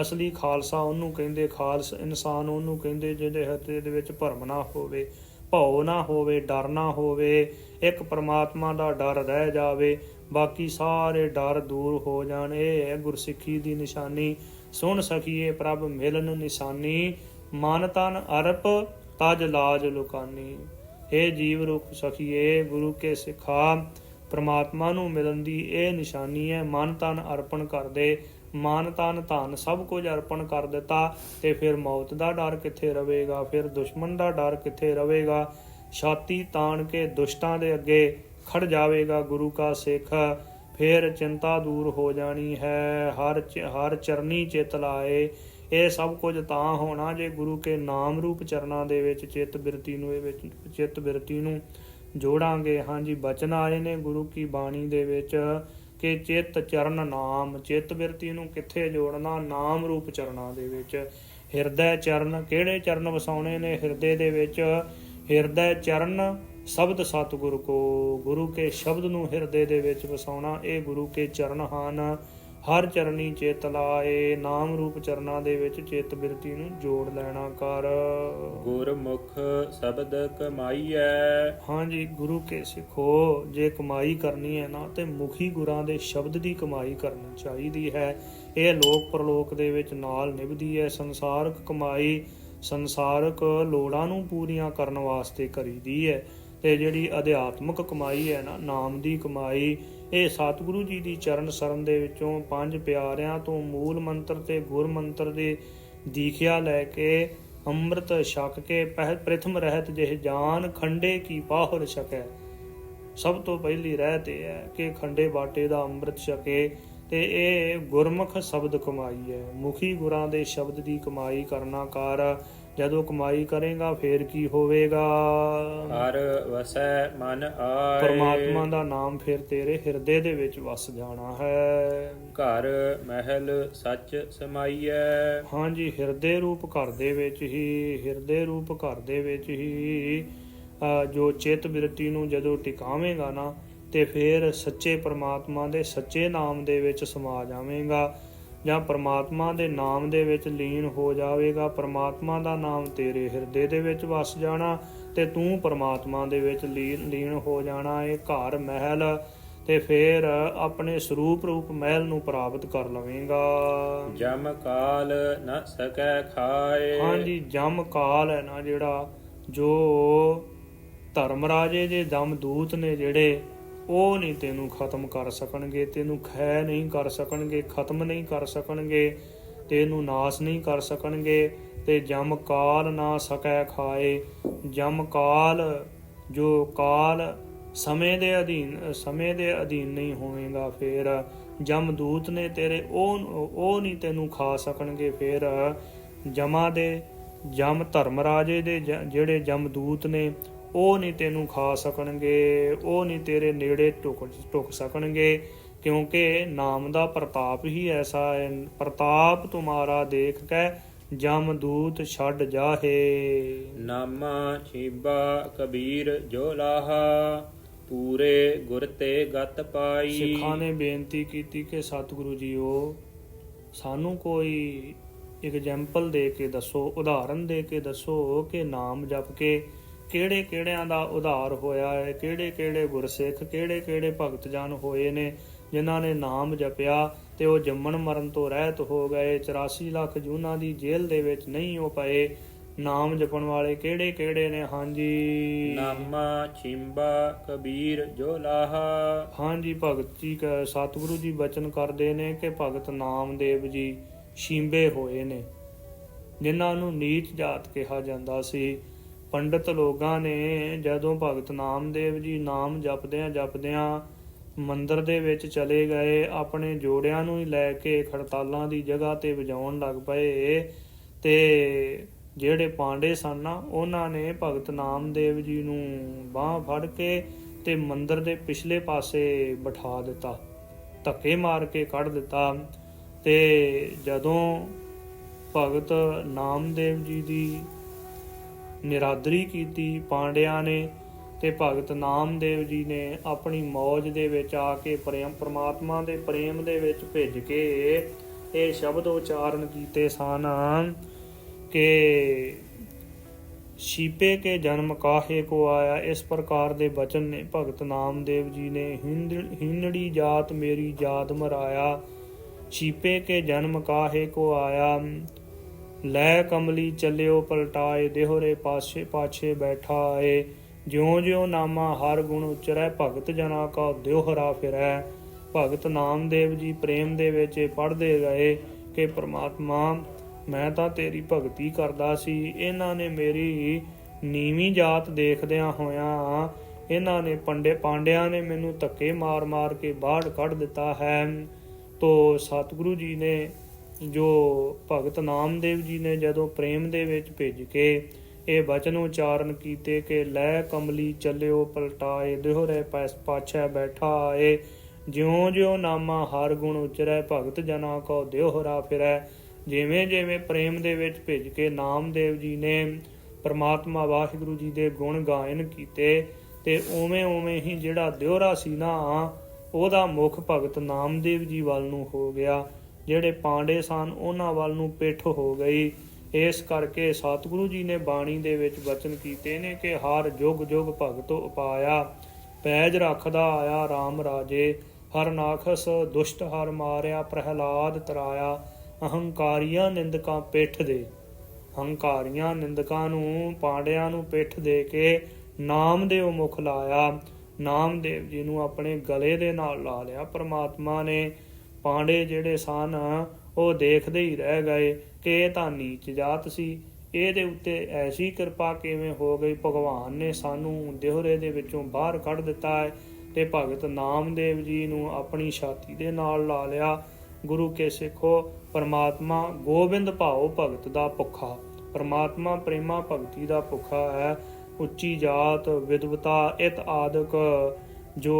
ਅਸਲੀ ਖਾਲਸਾ ਉਹਨੂੰ ਕਹਿੰਦੇ, ਖਾਲਸ ਇਨਸਾਨ ਉਹਨੂੰ ਕਹਿੰਦੇ ਜਿਹਦੇ ਹਿਰਦੇ ਦੇ ਵਿੱਚ ਭਰਮ ਨਾ ਹੋਵੇ, ਭਉ ਨਾ ਹੋਵੇ, ਡਰ ਨਾ ਹੋਵੇ। ਇੱਕ ਪਰਮਾਤਮਾ ਦਾ ਡਰ ਰਹਿ ਜਾਵੇ, ਬਾਕੀ ਸਾਰੇ ਡਰ ਦੂਰ ਹੋ ਜਾਣ। ਇਹ ਹੈ ਗੁਰਸਿੱਖੀ ਦੀ ਨਿਸ਼ਾਨੀ। ਸੁਣ ਸਕੀਏ ਪ੍ਰਭ ਮਿਲਨ ਨਿਸ਼ਾਨੀ। ਮਨ ਤਨ ਅਰਪ, ਤਜ ਲਾਜ ਲੁਕਾਨੀ। ਇਹ ਜੀਵ ਰੂਪ ਸਖੀਏ ਗੁਰੂ ਕੇ ਸਿਖਾ, ਪ੍ਰਮਾਤਮਾ ਨੂੰ ਮਿਲਣ ਦੀ ਇਹ ਨਿਸ਼ਾਨੀ ਹੈ, ਮਨ ਤਨ ਅਰਪਣ ਕਰਦੇ, ਮਨ ਤਨ ਧਨ ਸਭ ਕੁਝ ਅਰਪਣ ਕਰ ਦਿੱਤਾ, ਤੇ ਫਿਰ ਮੌਤ ਦਾ ਡਰ ਕਿੱਥੇ ਰਹੇਗਾ, ਫਿਰ ਦੁਸ਼ਮਣ ਦਾ ਡਰ ਕਿੱਥੇ ਰਹੇਗਾ, ਛਾਤੀ ਤਾਣ ਕੇ ਦੁਸ਼ਟਾਂ ਦੇ ਅੱਗੇ ਖੜ ਜਾਵੇਗਾ ਗੁਰੂ ਕਾ ਸਿੱਖ, ਫਿਰ ਚਿੰਤਾ ਦੂਰ ਹੋ ਜਾਣੀ ਹੈ, ਹਰ ਚ- ਹਰ ਚਰਨੀ ਚਿਤ ਲਾਏ ਇਹ ਸਭ ਕੁਝ ਤਾਂ ਹੋਣਾ ਜੇ ਗੁਰੂ ਕੇ ਨਾਮ ਰੂਪ ਚਰਨਾਂ ਦੇ ਵਿੱਚ ਚਿੱਤ ਬਿਰਤੀ ਨੂੰ ਇਹ ਵਿੱਚ, ਚਿੱਤ ਬਿਰਤੀ ਨੂੰ ਜੋੜਾਂਗੇ। ਹਾਂਜੀ, ਬਚਨ ਆਏ ਨੇ ਗੁਰੂ ਕੀ ਬਾਣੀ ਦੇ ਵਿੱਚ ਕਿ ਚਿੱਤ ਚਰਨ ਨਾਮ, ਚਿੱਤ ਬਿਰਤੀ ਨੂੰ ਕਿੱਥੇ ਜੋੜਨਾ? ਨਾਮ ਰੂਪ ਚਰਨਾਂ ਦੇ ਵਿੱਚ। ਹਿਰਦੈ ਚਰਨ ਕਿਹੜੇ ਚਰਨ ਵਸਾਉਣੇ ਨੇ? ਹਿਰਦੇ ਦੇ ਵਿੱਚ ਹਿਰਦੈ ਚਰਨ ਸ਼ਬਦ ਸਤਿਗੁਰੂ ਕੋ। ਗੁਰੂ ਕੇ ਸ਼ਬਦ ਨੂੰ ਹਿਰਦੇ ਦੇ ਵਿੱਚ ਵਸਾਉਣਾ, ਇਹ ਗੁਰੂ ਕੇ ਚਰਨ ਹਨ। ਹਰ ਚਰਨੀ ਚੇਤ ਲਾਏ ਨਾਮ ਰੂਪ ਚਰਨਾਂ ਦੇ ਵਿੱਚ ਚਿੱਤ ਬਿਰਤੀ ਨੂੰ ਜੋੜ ਲੈਣਾ ਕਰ। ਗੁਰਮੁਖ ਸ਼ਬਦ ਕਮਾਈਐ। ਹਾਂਜੀ ਗੁਰੂ ਕੇ ਸਿੱਖੋ ਜੇ ਕਮਾਈ ਕਰਨੀ ਹੈ ਨਾ ਤੇ ਮੁਖੀ ਗੁਰਾਂ ਦੇ ਸ਼ਬਦ ਦੀ ਕਮਾਈ ਕਰਨੀ ਚਾਹੀਦੀ ਹੈ। ਇਹ ਲੋਕ ਪਰਲੋਕ ਦੇ ਵਿੱਚ ਨਾਲ ਨਿਭਦੀ ਹੈ। ਸੰਸਾਰਕ ਕਮਾਈ ਸੰਸਾਰਕ ਲੋੜਾਂ ਨੂੰ ਪੂਰੀਆਂ ਕਰਨ ਵਾਸਤੇ ਕਰੀਦੀ ਹੈ। ਤੇ ਜਿਹੜੀ ਅਧਿਆਤਮਕ ਕਮਾਈ ਹੈ ਨਾ ਨਾਮ ਦੀ ਕਮਾਈ ਇਹ ਸਤਿਗੁਰੂ ਜੀ ਦੀ ਚਰਨ ਸਰਨ ਦੇ ਵਿੱਚੋਂ ਪੰਜ ਪਿਆਰਿਆਂ ਤੋਂ ਮੂਲ ਮੰਤਰ ਤੇ ਗੁਰ ਮੰਤਰ ਦੇ ਦੀਖਿਆ ਲੈ ਕੇ ਅੰਮ੍ਰਿਤ ਛਕ ਕੇ ਪਹਿ, ਪ੍ਰਥਮ ਰਹਿਤ ਜਿਹ ਜਾਨ ਖੰਡੇ ਕੀ ਪਾਹੁਰ ਛਕੈ। ਸਭ ਤੋਂ ਪਹਿਲੀ ਰਹਿਤ ਇਹ ਹੈ ਕਿ ਖੰਡੇ ਬਾਟੇ ਦਾ ਅੰਮ੍ਰਿਤ ਛਕੇ ਤੇ ਇਹ ਗੁਰਮੁਖ ਸ਼ਬਦ ਕਮਾਈ ਹੈ। ਮੁਖੀ ਗੁਰਾਂ ਦੇ ਸ਼ਬਦ ਦੀ ਕਮਾਈ ਕਰਨਾ ਕਰ ਜਦੋਂ ਕਮਾਈ ਕਰੇਗਾ ਫੇਰ ਕੀ ਹੋਵੇਗਾ? ਹਰ ਵਸੈ ਮਨ ਆਏ। ਪਰਮਾਤਮਾ ਦਾ ਨਾਮ ਫਿਰ ਤੇਰੇ ਹਿਰਦੇ ਦੇ ਵਿੱਚ ਵਸ ਜਾਣਾ ਹੈ। ਘਰ ਮਹਿਲ ਸੱਚ ਸਮਾਈਐ। ਹਾਂਜੀ ਹਿਰਦੇ ਰੂਪ ਘਰ ਦੇ ਵਿੱਚ ਹੀ ਹਿਰਦੇ ਰੂਪ ਘਰ ਦੇ ਵਿੱਚ ਹੀ। ਜੋ ਚਿੱਤ ਬਿਰਤੀ ਨੂੰ ਜਦੋਂ ਟਿਕਾਵੇਂਗਾ ਨਾ ਤੇ ਫਿਰ ਸੱਚੇ ਪ੍ਰਮਾਤਮਾ ਦੇ ਸੱਚੇ ਨਾਮ ਦੇ ਵਿੱਚ ਸਮਾ ਜਾਵੇਂਗਾ। ਜਾਂ ਪ੍ਰਮਾਤਮਾ ਦੇ ਨਾਮ ਦੇ ਵਿੱਚ ਲੀਨ ਹੋ ਜਾਵੇਗਾ ਪ੍ਰਮਾਤਮਾ ਦਾ ਨਾਮ ਤੇਰੇ ਹਿਰਦੇ ਦੇ ਵਿੱਚ ਵਸ ਜਾਣਾ ਤੇ ਤੂੰ ਪ੍ਰਮਾਤਮਾ ਦੇ ਵਿੱਚ ਲੀਨ ਲੀਨ ਹੋ ਜਾਣਾ ਇਹ ਘਰ ਮਹਿਲ ਤੇ ਫਿਰ ਆਪਣੇ ਸਰੂਪ ਰੂਪ ਮਹਿਲ ਨੂੰ ਪ੍ਰਾਪਤ ਕਰ ਲਵੇਂਗਾ। ਜਮ ਕਾਲ ਨ ਸਕੈ ਖਾਏ। ਹਾਂਜੀ ਜਮ ਕਾਲ ਹੈ ਨਾ ਜਿਹੜਾ ਜੋ ਧਰਮ ਰਾਜੇ ਦੇ ਦਮ ਦੂਤ ਨੇ ਜਿਹੜੇ ਉਹ ਨਹੀਂ ਤੈਨੂੰ ਖਤਮ ਕਰ ਸਕਣਗੇ, ਤੈਨੂੰ ਖੈ ਨਹੀਂ ਕਰ ਸਕਣਗੇ, ਖਤਮ ਨਹੀਂ ਕਰ ਸਕਣਗੇ, ਤੈਨੂੰ ਨਾਸ ਨਹੀਂ ਕਰ ਸਕਣਗੇ, ਤੇ ਜਮ ਕਾਲ ਨਾ ਸਕੈ ਖਾਏ। ਜਮ ਕਾਲ ਜੋ ਕਾਲ ਸਮੇਂ ਦੇ ਅਧੀਨ, ਸਮੇਂ ਦੇ ਅਧੀਨ ਨਹੀਂ ਹੋਵੇਗਾ ਫੇਰ। ਜਮਦੂਤ ਨੇ ਤੇਰੇ ਉਹ ਉਹ ਨਹੀਂ ਤੈਨੂੰ ਖਾ ਸਕਣਗੇ ਫੇਰ। ਜਮਾ ਦੇ ਜਮ ਧਰਮ ਰਾਜੇ ਦੇ ਜ- ਜਿਹੜੇ ਜਮਦੂਤ ਨੇ ਉਹ ਨਹੀਂ ਤੈਨੂੰ ਖਾ ਸਕਣਗੇ ਉਹ ਨਹੀਂ ਤੇਰੇ ਨੇੜੇ ਟੁਕ ਟੁਕ ਸਕਣਗੇ ਕਿਉਂਕਿ ਨਾਮ ਦਾ ਪ੍ਰਤਾਪ ਹੀ ਐਸਾ ਹੈ ਪ੍ਰਤਾਪ ਤੁਮਾਰਾ ਦੇਖ ਕੇ ਜਮਦੂਤ ਛੱਡ ਜਾਹੇ। ਨਾਮਾ ਛੀਬਾ ਕਬੀਰ ਜੋ ਲਾਹਾ ਪੂਰੇ ਗੁਰ ਤੇ ਗਤ ਪਾਈ। ਸਿੱਖਾਂ ਨੇ ਬੇਨਤੀ ਕੀਤੀ ਕਿ ਸਤਿਗੁਰੂ ਜੀਓ ਸਾਨੂੰ ਕੋਈ ਐਗਜ਼ਾਮਪਲ ਦੇ ਕੇ ਦੱਸੋ ਉਦਾਹਰਨ ਦੇ ਕੇ ਦੱਸੋ ਕਿ ਨਾਮ ਜਪ ਕੇ ਕਿਹੜੇ ਕਿਹੜਿਆਂ ਦਾ ਉਧਾਰ ਹੋਇਆ ਹੈ ਕਿਹੜੇ ਕਿਹੜੇ ਗੁਰਸਿੱਖ ਕਿਹੜੇ ਕਿਹੜੇ ਭਗਤ ਜਨ ਹੋਏ ਨੇ ਜਿਨ੍ਹਾਂ ਨੇ ਨਾਮ ਜਪਿਆ ਤੇ ਉਹ ਜੰਮਣ ਮਰਨ ਤੋਂ ਰਹਿਤ ਹੋ ਗਏ 84 ਲੱਖ ਜੂਨਾਂ ਦੀ ਜੇਲ੍ਹ ਦੇ ਵਿੱਚ ਨਹੀਂ ਹੋ ਪਏ ਨਾਮ ਜਪਣ ਵਾਲੇ ਕਿਹੜੇ ਕਿਹੜੇ ਨੇ? ਹਾਂਜੀ। ਨਾਮਾ ਛੀਬਾ ਕਬੀਰ ਜੋ ਲਾਹਾ ਹਾਂਜੀ ਭਗਤ ਜੀ ਕ- ਸਤਿਗੁਰੂ ਜੀ ਬਚਨ ਕਰਦੇ ਨੇ ਕਿ ਭਗਤ ਨਾਮਦੇਵ ਜੀ ਸ਼ੀਂਬੇ ਹੋਏ ਨੇ ਜਿਨ੍ਹਾਂ ਨੂੰ ਨੀਚ ਜਾਤ ਕਿਹਾ ਜਾਂਦਾ ਸੀ। ਪੰਡਤ ਲੋਕਾਂ ਨੇ ਜਦੋਂ ਭਗਤ ਨਾਮਦੇਵ ਜੀ ਨਾਮ ਜਪਦਿਆਂ ਜਪਦਿਆਂ ਮੰਦਰ ਦੇ ਵਿੱਚ ਚਲੇ ਗਏ, ਆਪਣੇ ਜੋੜਿਆਂ ਨੂੰ ਹੀ ਲੈ ਕੇ ਖੜਤਾਲਾਂ ਦੀ ਜਗ੍ਹਾ ਤੇ ਵਜਾਉਣ ਲੱਗ ਪਏ ਤੇ ਜਿਹੜੇ ਪਾਂਡੇ ਸਨ ਨਾ, ਉਹਨਾਂ ਨੇ ਭਗਤ ਨਾਮਦੇਵ ਜੀ ਨੂੰ ਬਾਹ ਫੜ ਕੇ ਤੇ ਮੰਦਰ ਦੇ ਪਿਛਲੇ ਪਾਸੇ ਬਿਠਾ ਦਿੱਤਾ, ਧੱਕੇ ਮਾਰ ਕੇ ਕੱਢ ਦਿੱਤਾ ਤੇ ਜਦੋਂ ਭਗਤ ਨਾਮਦੇਵ ਜੀ ਦੀ ਨਿਰਾਦਰੀ ਕੀਤੀ ਪਾਂਡਿਆਂ ਨੇ ਤੇ ਭਗਤ ਨਾਮਦੇਵ ਜੀ ਨੇ ਆਪਣੀ ਮੌਜ ਦੇ ਵਿੱਚ ਆ ਕੇ ਪ੍ਰੇਮ, ਪ੍ਰਮਾਤਮਾ ਦੇ ਪ੍ਰੇਮ ਦੇ ਵਿੱਚ ਭਿੱਜ ਕੇ ਇਹ ਸ਼ਬਦ ਉਚਾਰਨ ਕੀਤੇ ਸਨ ਕਿ ਸ਼ੀਪੇ ਕੇ ਜਨਮ ਕਾਹੇ ਕੋ ਆਇਆ, ਇਸ ਪ੍ਰਕਾਰ ਦੇ ਬਚਨ ਨੇ ਭਗਤ ਨਾਮਦੇਵ ਜੀ ਨੇ, ਹਿੰਦ- ਹਿੰਨੜੀ ਜਾਤ ਮੇਰੀ ਜਾਤ ਮਰਾਇਆ ਸ਼ੀਪੇ ਕੇ ਜਨਮ ਕਾਹੇ ਕੋ ਆਇਆ ਲੈ ਕਮਲੀ ਚੱਲਿਓ, ਪਲਟਾਏ ਦੇਹਰੇ ਪਾਛੇ ਪਾਛੇ ਬੈਠਾ ਏ। ਜਿਉਂ ਜਿਉਂ ਨਾਮਾ ਹਰ ਗੁਣ ਉਚਰੈ, ਭਗਤ ਜਨਾ ਕਾ ਦਿਓਹਰਾ ਫਿਰੈ। ਭਗਤ ਨਾਮਦੇਵ ਜੀ ਪ੍ਰੇਮ ਦੇ ਵਿੱਚ ਪੜਦੇ ਗਏ ਕਿ ਪ੍ਰਮਾਤਮਾ, ਮੈਂ ਤਾਂ ਤੇਰੀ ਭਗਤੀ ਕਰਦਾ ਸੀ। ਇਹਨਾਂ ਨੇ ਮੇਰੀ ਨੀਵੀਂ ਜਾਤ ਦੇਖਦਿਆਂ ਹੋਇਆਂ, ਇਹਨਾਂ ਨੇ ਪੰਡੇ ਪਾਂਡਿਆਂ ਨੇ ਮੈਨੂੰ ਧੱਕੇ ਮਾਰ-ਮਾਰ ਕੇ ਬਾਹਰ ਕੱਢ ਦਿੱਤਾ ਹੈ। ਤੋ ਸਤਿਗੁਰੂ ਜੀ ਨੇ ਜੋ ਭਗਤ ਨਾਮਦੇਵ ਜੀ ਨੇ ਜਦੋਂ ਪ੍ਰੇਮ ਦੇ ਵਿੱਚ ਭਿੱਜ ਕੇ ਇਹ ਬਚਨ ਉਚਾਰਨ ਕੀਤੇ ਕਿ ਲੈ ਕਮਲੀ ਚੱਲਿਓ, ਪਲਟਾਏ, ਦਿਹਰੇ ਪੈਸ ਪਾਛੈ ਬੈਠਾ ਆਏ ਜਿਉਂ ਜਿਉਂ ਨਾਮਾ ਹਰ ਗੁਣ ਉਚਰੈ, ਭਗਤ ਜਨਾ ਕੋ ਦਿਹਰਾ ਫਿਰੈ। ਜਿਵੇਂ ਜਿਵੇਂ ਪ੍ਰੇਮ ਦੇ ਵਿੱਚ ਭਿੱਜ ਕੇ ਨਾਮਦੇਵ ਜੀ ਨੇ ਪਰਮਾਤਮਾ ਵਾਹਿਗੁਰੂ ਜੀ ਦੇ ਗੁਣ ਗਾਇਨ ਕੀਤੇ ਤੇ ਉਵੇਂ ਉਵੇਂ ਹੀ ਜਿਹੜਾ ਦਿਹਰਾ ਸੀ ਨਾ ਉਹਦਾ ਮੁਖ ਭਗਤ ਨਾਮਦੇਵ ਜੀ ਵੱਲ ਨੂੰ ਹੋ ਗਿਆ। ਜਿਹੜੇ ਪਾਂਡੇ ਸਨ, ਉਹਨਾਂ ਵੱਲ ਨੂੰ ਪਿੱਠ ਹੋ ਗਈ। ਇਸ ਕਰਕੇ ਸਤਿਗੁਰੂ ਜੀ ਨੇ ਬਾਣੀ ਦੇ ਵਿੱਚ ਬਚਨ ਕੀਤੇ ਨੇ ਕਿ ਹਰ ਜੁਗ ਜੁਗ ਭਗਤ ਉਪਾਇਆ, ਪੈਜ ਰੱਖਦਾ ਆਇਆ RAM ਰਾਜੇ, ਹਰ ਨਾਖਸ ਦੁਸ਼ਟ ਹਰ ਮਾਰਿਆ, ਪ੍ਰਹਿਲਾਦ ਤਰਾਇਆ, ਅਹੰਕਾਰੀਆਂ ਨਿੰਦਕਾਂ ਪਿੱਠ ਦੇ। ਹੰਕਾਰੀਆਂ ਨਿੰਦਕਾਂ ਨੂੰ ਪਾਂਡਿਆਂ ਨੂੰ ਪਿੱਠ ਦੇ ਕੇ ਨਾਮਦੇਵ ਮੁਖ ਲਾਇਆ। ਨਾਮਦੇਵ ਜੀ ਨੂੰ ਆਪਣੇ ਗਲੇ ਦੇ ਨਾਲ ਲਾ ਲਿਆ। ਪ੍ਰਮਾਤਮਾ ਨੇ ਪਾਂਡੇ ਜਿਹੜੇ ਸਨ ਉਹ ਦੇਖਦੇ ਹੀ ਰਹਿ ਗਏ ਕਿ ਇਹ ਤਾਂ ਨੀਚ ਜਾਤ ਸੀ। ਇਹਦੇ ਉੱਤੇ ਐਸੀ ਕਿਰਪਾ ਕਿਵੇਂ ਹੋ ਗਈ? ਭਗਵਾਨ ਨੇ ਸਾਨੂੰ ਦਿਹਰੇ ਦੇ ਵਿੱਚੋਂ ਬਾਹਰ ਕੱਢ ਦਿੱਤਾ ਹੈ ਤੇ ਭਗਤ ਨਾਮਦੇਵ ਜੀ ਨੂੰ ਆਪਣੀ ਛਾਤੀ ਦੇ ਨਾਲ ਲਾ ਲਿਆ। ਗੁਰੂ ਕੇ ਸਿੱਖੋ, ਪਰਮਾਤਮਾ ਗੋਬਿੰਦ ਭਾਉ ਭਗਤ ਦਾ ਭੁੱਖਾ। ਪਰਮਾਤਮਾ ਪ੍ਰੇਮਾ ਭਗਤੀ ਦਾ ਭੁੱਖਾ ਹੈ। ਉੱਚੀ ਜਾਤ, ਵਿਦਵਤਾ, ਇਤ ਆਦਿਕ ਜੋ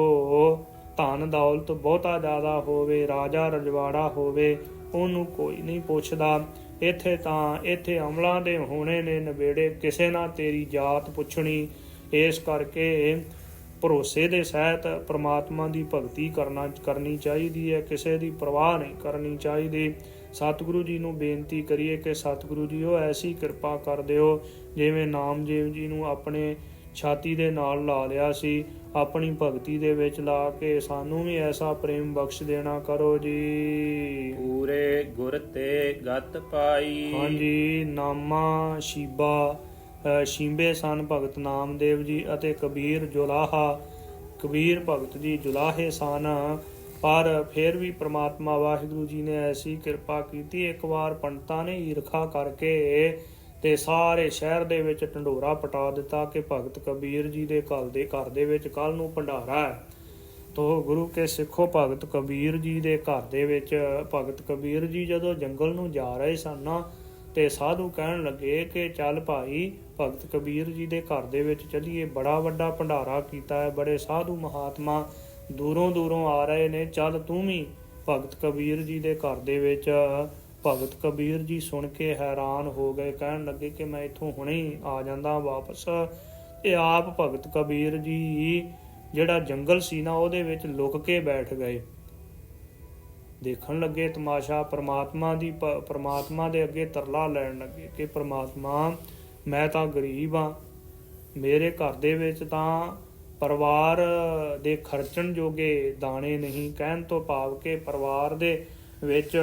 ਧਨ ਦੌਲਤ ਬਹੁਤਾ ਜ਼ਿਆਦਾ ਹੋਵੇ, ਰਾਜਾ ਰਜਵਾੜਾ ਹੋਵੇ, ਉਹਨੂੰ ਕੋਈ ਨਹੀਂ ਪੁੱਛਦਾ। ਇੱਥੇ ਤਾਂ, ਇੱਥੇ ਅਮਲਾਂ ਦੇ ਹੋਣੇ ਨੇ ਨਵੇੜੇ ਕਿਸੇ ਨਾ ਤੇਰੀ ਜਾਤ ਪੁੱਛਣੀ। ਇਸ ਕਰਕੇ ਭਰੋਸੇ ਦੇ ਸਹਿਤ ਪ੍ਰਮਾਤਮਾ ਦੀ ਭਗਤੀ ਕਰਨਾ, ਕਰਨੀ ਚਾਹੀਦੀ ਹੈ। ਕਿਸੇ ਦੀ ਪਰਵਾਹ ਨਹੀਂ ਕਰਨੀ ਚਾਹੀਦੀ। ਸਤਿਗੁਰੂ ਜੀ ਨੂੰ ਬੇਨਤੀ ਕਰੀਏ ਕਿ ਸਤਿਗੁਰੂ ਜੀ, ਉਹ ਐਸੀ ਕਿਰਪਾ ਕਰ ਦਿਓ, ਜਿਵੇਂ ਨਾਮਦੇਵ ਜੀ ਨੂੰ ਆਪਣੇ ਛਾਤੀ ਦੇ ਨਾਲ ਲਾ ਲਿਆ ਸੀ। ਆਪਣੀ ਭਗਤੀ ਦੇ ਵਿੱਚ ਲਾ ਕੇ ਸਾਨੂੰ ਵੀ ਐਸਾ ਪ੍ਰੇਮ ਬਖਸ਼ ਦੇਣਾ ਕਰੋ ਜੀ। ਪੂਰੇ ਗੁਰ ਤੇ ਗਤ ਪਾਈ। ਹਾਂਜੀ ਨਾਮਾ ਸ਼ੀਬਾ ਸ਼ੀਂਬੇ ਸਨ ਭਗਤ ਨਾਮਦੇਵ ਜੀ ਅਤੇ ਕਬੀਰ ਜੁਲਾਹਾ। ਕਬੀਰ ਭਗਤ ਜੀ ਜੁਲਾਹੇ ਸਨ। ਪਰ ਫਿਰ ਵੀ ਪ੍ਰਮਾਤਮਾ ਵਾਹਿਗੁਰੂ ਜੀ ਨੇ ਐਸੀ ਕਿਰਪਾ ਕੀਤੀ ਇੱਕ ਵਾਰ ਪੰਡਤਾਂ ਨੇ ਈਰਖਾ ਕਰਕੇ ਤੇ ਸਾਰੇ ਸ਼ਹਿਰ ਦੇ ਵਿੱਚ ਢੰਡੋਰਾ ਪਟਾ ਦਿੱਤਾ ਕਿ ਭਗਤ ਕਬੀਰ ਜੀ ਦੇ ਘਰ ਦੇ ਘਰ ਦੇ ਵਿੱਚ ਕੱਲ ਨੂੰ ਭੰਡਾਰਾ ਹੈ। ਤੋ ਗੁਰੂ ਕੇ ਸਿੱਖੋ, ਭਗਤ ਕਬੀਰ ਜੀ ਦੇ ਘਰ ਦੇ ਵਿੱਚ, ਭਗਤ ਕਬੀਰ ਜੀ ਜਦੋਂ ਜੰਗਲ ਨੂੰ ਜਾ ਰਹੇ ਸਨ ਨਾ, ਤੇ ਸਾਧੂ ਕਹਿਣ ਲੱਗੇ ਕਿ ਚੱਲ ਭਾਈ, ਭਗਤ ਕਬੀਰ ਜੀ ਦੇ ਘਰ ਦੇ ਵਿੱਚ ਚਲੀਏ, ਬੜਾ ਵੱਡਾ ਭੰਡਾਰਾ ਕੀਤਾ ਹੈ, ਬੜੇ ਸਾਧੂ ਮਹਾਤਮਾ ਦੂਰੋਂ ਦੂਰੋਂ ਆ ਰਹੇ ਨੇ, ਚੱਲ ਤੂੰ ਵੀ ਭਗਤ ਕਬੀਰ ਜੀ ਦੇ ਘਰ ਦੇ ਵਿੱਚ ਭਗਤ ਕਬੀਰ ਜੀ ਸੁਣ ਕੇ ਹੈਰਾਨ ਹੋ ਗਏ, ਕਹਿਣ ਲੱਗੇ ਕਿ ਮੈਂ ਇੱਥੋਂ ਹੁਣੇ ਆ ਜਾਂਦਾ ਵਾਪਸ। ਇਹ ਆਪ ਭਗਤ ਕਬੀਰ ਜੀ ਜਿਹੜਾ ਜੰਗਲ ਸੀ ਨਾ, ਉਹਦੇ ਵਿੱਚ ਲੁਕ ਕੇ ਬੈਠ ਗਏ। ਦੇਖਣ ਲੱਗੇ ਤਮਾਸ਼ਾ ਪ੍ਰਮਾਤਮਾ ਦੀ ਪ- ਪ੍ਰਮਾਤਮਾ ਦੇ ਅੱਗੇ ਤਰਲਾ ਲੈਣ ਲੱਗੇ ਕਿ ਪ੍ਰਮਾਤਮਾ, ਮੈਂ ਤਾਂ ਗਰੀਬ ਆ ਮੇਰੇ ਘਰ ਦੇ ਵਿੱਚ ਤਾਂ ਪਰਿਵਾਰ ਦੇ ਖਰਚਣ ਜੋਗੇ ਦਾਣੇ ਨਹੀਂ। ਕਹਿਣ ਤੋਂ ਭਾਵ ਕਿ ਪਰਿਵਾਰ ਦੇ ਵਿੱਚ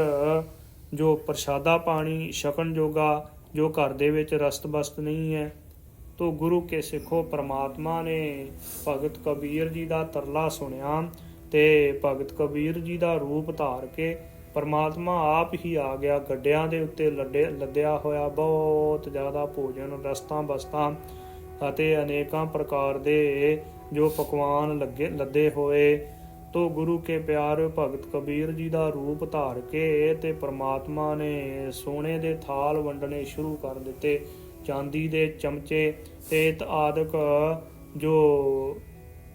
ਜੋ ਪ੍ਰਸ਼ਾਦਾ ਪਾਣੀ ਸ਼ਕਨ ਜੋਗਾ, ਜੋ ਘਰ ਦੇ ਵਿੱਚ ਰਸਤ-ਬਸਤ ਨਹੀਂ ਹੈ, ਤੋ ਗੁਰੂ ਕੇ ਸਿੱਖੋ ਪ੍ਰਮਾਤਮਾ ਨੇ। ਭਗਤ ਕਬੀਰ ਜੀ ਦਾ ਤਰਲਾ ਸੁਣਿਆ ਤੇ ਭਗਤ ਕਬੀਰ ਜੀ ਦਾ ਰੂਪ ਧਾਰ ਕੇ ਪਰਮਾਤਮਾ ਆਪ ਹੀ ਆ ਗਿਆ। ਗੱਡਿਆਂ ਦੇ ਉੱਤੇ ਲੱਡੇ, ਲੱਦਿਆ ਹੋਇਆ ਬਹੁਤ ਜ਼ਿਆਦਾ ਭੋਜਨ, ਰਸਤਾਂ ਬਸਤਾਂ ਅਤੇ ਅਨੇਕਾਂ ਪ੍ਰਕਾਰ ਦੇ ਜੋ ਪਕਵਾਨ ਲੱਗੇ, ਲੱਦੇ ਹੋਏ ਤੋ ਗੁਰੂ ਕੇ ਪਿਆਰ ਭਗਤ ਕਬੀਰ ਜੀ ਦਾ ਰੂਪ ਧਾਰ ਕੇ ਤੇ ਪ੍ਰਮਾਤਮਾ ਨੇ ਸੋਨੇ ਦੇ ਥਾਲ ਵੰਡਣੇ ਸ਼ੁਰੂ ਕਰ ਦਿੱਤੇ। ਚਾਂਦੀ ਦੇ ਚਮਚੇ ਤੇ ਤ ਆਦਿਕ ਜੋ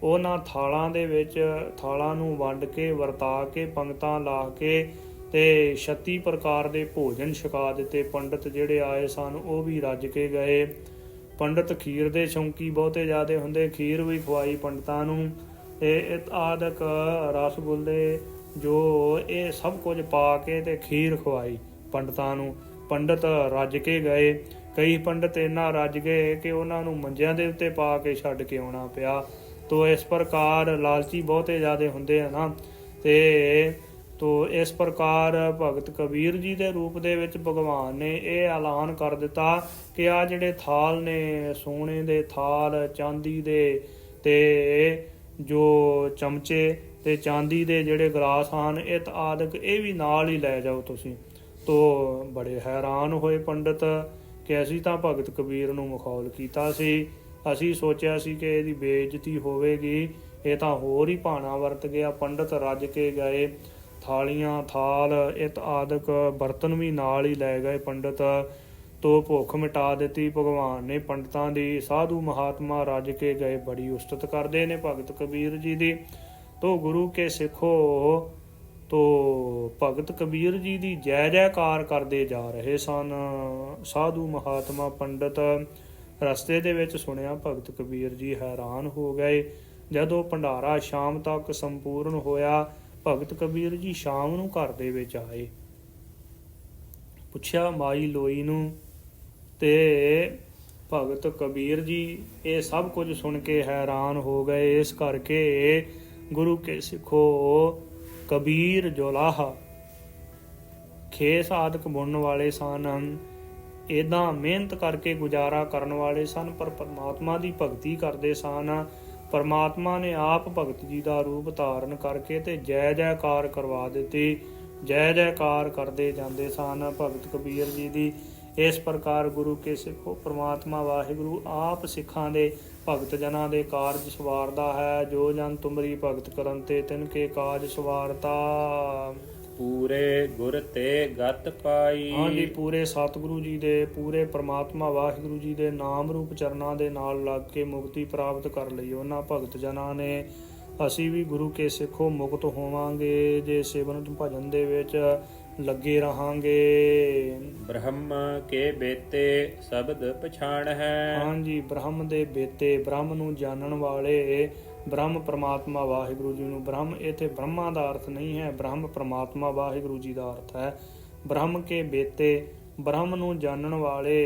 ਉਹਨਾਂ ਥਾਲਾਂ ਦੇ ਵਿੱਚ ਥਾਲਾਂ ਨੂੰ ਵੰਡ ਕੇ, ਵਰਤਾ ਕੇ, ਪੰਗਤਾਂ ਲਾ ਕੇ ਤੇ 36 ਪ੍ਰਕਾਰ ਦੇ ਭੋਜਨ ਛਕਾ ਦਿੱਤੇ। ਪੰਡਤ ਜਿਹੜੇ ਆਏ ਸਨ ਉਹ ਵੀ ਰੱਜ ਕੇ ਗਏ। ਪੰਡਤ ਖੀਰ ਦੇ ਸ਼ੌਂਕੀ ਬਹੁਤੇ ਜ਼ਿਆਦੇ ਹੁੰਦੇ। ਖੀਰ ਵੀ ਖਵਾਈ ਪੰਡਤਾਂ ਨੂੰ। ਇਹ ਆਦਿਕ ਰਸਗੁੱਲੇ, ਜੋ ਇਹ ਸਭ ਕੁਝ ਪਾ ਕੇ ਤੇ ਖੀਰ ਖਵਾਈ ਪੰਡਤਾਂ ਨੂੰ। ਪੰਡਤ ਰੱਜ ਕੇ ਗਏ। ਕਈ ਪੰਡਤ ਇੰਨਾ ਰੱਜ ਗਏ ਕਿ ਉਹਨਾਂ ਨੂੰ ਮੰਜਿਆਂ ਦੇ ਉੱਤੇ ਪਾ ਕੇ ਛੱਡ ਕੇ ਆਉਣਾ ਪਿਆ। ਤੋ ਇਸ ਪ੍ਰਕਾਰ ਲਾਲਚੀ ਬਹੁਤੇ ਜ਼ਿਆਦੇ ਹੁੰਦੇ ਆ ਨਾ। ਤੇ ਤੋ ਇਸ ਪ੍ਰਕਾਰ ਭਗਤ ਕਬੀਰ ਜੀ ਦੇ ਰੂਪ ਦੇ ਵਿੱਚ ਭਗਵਾਨ ਨੇ ਇਹ ਐਲਾਨ ਕਰ ਦਿੱਤਾ ਕਿ ਆ ਜਿਹੜੇ ਥਾਲ ਨੇ, ਸੋਨੇ ਦੇ ਥਾਲ, ਚਾਂਦੀ ਦੇ ਤੇ ਜੋ ਚਮਚੇ ਤੇ ਚਾਂਦੀ ਦੇ ਜਿਹੜੇ ਗਲਾਸ ਹਨ, ਇਹ ਤਾਂ ਆਦਿਕ ਇਹ ਵੀ ਨਾਲ ਹੀ ਲੈ ਜਾਓ ਤੁਸੀਂ। ਤੋ ਬੜੇ ਹੈਰਾਨ ਹੋਏ ਪੰਡਤ ਕਿ ਅਸੀਂ ਤਾਂ ਭਗਤ ਕਬੀਰ ਨੂੰ ਮਖੌਲ ਕੀਤਾ ਸੀ। ਅਸੀਂ ਸੋਚਿਆ ਸੀ ਕਿ ਇਹਦੀ ਬੇਇੱਜ਼ਤੀ ਹੋਵੇਗੀ। ਇਹ ਤਾਂ ਹੋਰ ਹੀ ਭਾਣਾ ਵਰਤ ਗਿਆ। ਪੰਡਤ ਰੱਜ ਕੇ ਗਏ। ਥਾਲੀਆਂ, ਥਾਲ ਇਤ ਆਦਿਕ ਬਰਤਨ ਵੀ ਨਾਲ ਹੀ ਲੈ ਗਏ ਪੰਡਤ। ਤੋ ਭੁੱਖ ਮਿਟਾ ਦਿੱਤੀ ਭਗਵਾਨ ਨੇ ਪੰਡਤਾਂ ਦੀ। ਸਾਧੂ ਮਹਾਤਮਾ ਰੱਜ ਕੇ ਗਏ, ਬੜੀ ਉਸਤਤ ਕਰਦੇ ਨੇ ਭਗਤ ਕਬੀਰ ਜੀ ਦੀ। ਤੋ ਗੁਰੂ ਕੇ ਸਿੱਖੋ, ਤੋ ਭਗਤ ਕਬੀਰ ਜੀ ਦੀ ਜੈ ਜੈਕਾਰ ਕਰਦੇ ਜਾ ਰਹੇ ਸਨ। ਸਾਧੂ ਮਹਾਤਮਾ ਪੰਡਤ ਰਸਤੇ ਦੇ ਵਿੱਚ ਸੁਣਿਆ ਭਗਤ ਕਬੀਰ ਜੀ ਹੈਰਾਨ ਹੋ ਗਏ। ਜਦੋਂ ਭੰਡਾਰਾ ਸ਼ਾਮ ਤੱਕ ਸੰਪੂਰਨ ਹੋਇਆ, ਭਗਤ ਕਬੀਰ ਜੀ ਸ਼ਾਮ ਨੂੰ ਘਰ ਦੇ ਵਿੱਚ ਆਏ। ਪੁੱਛਿਆ, ਮਾਈ ਲੋਈ ਨੂੰ ਤੇ ਭਗਤ ਕਬੀਰ ਜੀ, ਇਹ ਸਭ ਕੁਝ ਸੁਣ ਕੇ ਹੈਰਾਨ ਹੋ ਗਏ। ਇਸ ਕਰਕੇ ਗੁਰੂ ਕੇ ਸਿੱਖੋ, ਕਬੀਰ ਜੋਲਾਹਾ। ਖੇਸ ਆਦਿਕ ਬੁਣਨ ਵਾਲੇ ਸਨ। ਇਦਾਂ ਮਿਹਨਤ ਕਰਕੇ ਗੁਜ਼ਾਰਾ ਕਰਨ ਵਾਲੇ ਸਨ, ਪਰ ਪਰਮਾਤਮਾ ਦੀ ਭਗਤੀ ਕਰਦੇ ਸਨ। ਪਰਮਾਤਮਾ ਨੇ ਆਪ ਭਗਤ ਜੀ ਦਾ ਰੂਪ ਧਾਰਨ ਕਰਕੇ ਤੇ ਜੈ ਜੈਕਾਰ ਕਰਵਾ ਦਿੱਤੀ। ਜੈ ਜੈਕਾਰ ਕਰਦੇ ਜਾਂਦੇ ਸਨ। ਭਗਤ ਕਬੀਰ ਜੀ ਦੀ ਇਸ ਪ੍ਰਕਾਰ ਗੁਰੂ ਕੇ ਸਿੱਖੋ ਪ੍ਰਮਾਤਮਾ ਵਾਹਿਗੁਰੂ ਆਪ ਸਿੱਖਾਂ ਦੇ ਭਗਤ ਜਨਾਂ ਦੇ ਕਾਰਜ ਸਵਾਰਦਾ ਹੈ ਜੋ ਜਨ ਤੁਮਰੀ ਭਗਤ ਕਰਨ ਤੇ ਤਿਨ ਕੇ ਕਾਜ ਸਵਾਰਤਾ। ਪੂਰੇ ਗੁਰ ਤੇ ਗਤ ਪਾਈ। ਹਾਂਜੀ ਪੂਰੇ ਸਤਿਗੁਰੂ ਜੀ ਦੇ ਪੂਰੇ ਪ੍ਰਮਾਤਮਾ ਵਾਹਿਗੁਰੂ ਜੀ ਦੇ ਨਾਮ ਰੂਪ ਚਰਨਾਂ ਦੇ ਨਾਲ ਲੱਗ ਕੇ ਮੁਕਤੀ ਪ੍ਰਾਪਤ ਕਰ ਲਈ ਉਹਨਾਂ ਭਗਤ ਜਨਾਂ ਨੇ। ਅਸੀਂ ਵੀ ਗੁਰੂ ਕੇ ਸਿੱਖੋ ਮੁਕਤ ਹੋਵਾਂਗੇ ਜੇ ਸੇਵਨ ਭਜਨ ਦੇ ਵਿੱਚ ਲੱਗੇ ਰਹਾਂਗੇ। ਬ੍ਰਹਮ ਕੇ ਬੇਤੇ ਸ਼ਬਦ ਪਛਾਣ ਹੈ ਹਾਂਜੀ ਬ੍ਰਹਮ ਦੇ ਬੇਤੇ ਬ੍ਰਹਮ ਨੂੰ ਜਾਣਨ ਵਾਲੇ ਬ੍ਰਹਮ ਪ੍ਰਮਾਤਮਾ ਵਾਹਿਗੁਰੂ ਜੀ ਨੂੰ। ਬ੍ਰਹਮ ਇਥੇ ਬ੍ਰਹਮਾ ਦਾ ਅਰਥ ਨਹੀਂ ਹੈ ਬ੍ਰਹਮ ਪ੍ਰਮਾਤਮਾ ਵਾਹਿਗੁਰੂ ਜੀ ਦਾ ਅਰਥ ਹੈ। ਬ੍ਰਹਮ ਕੇ ਬੇਤੇ ਬ੍ਰਹਮ ਨੂੰ ਜਾਣਨ ਵਾਲੇ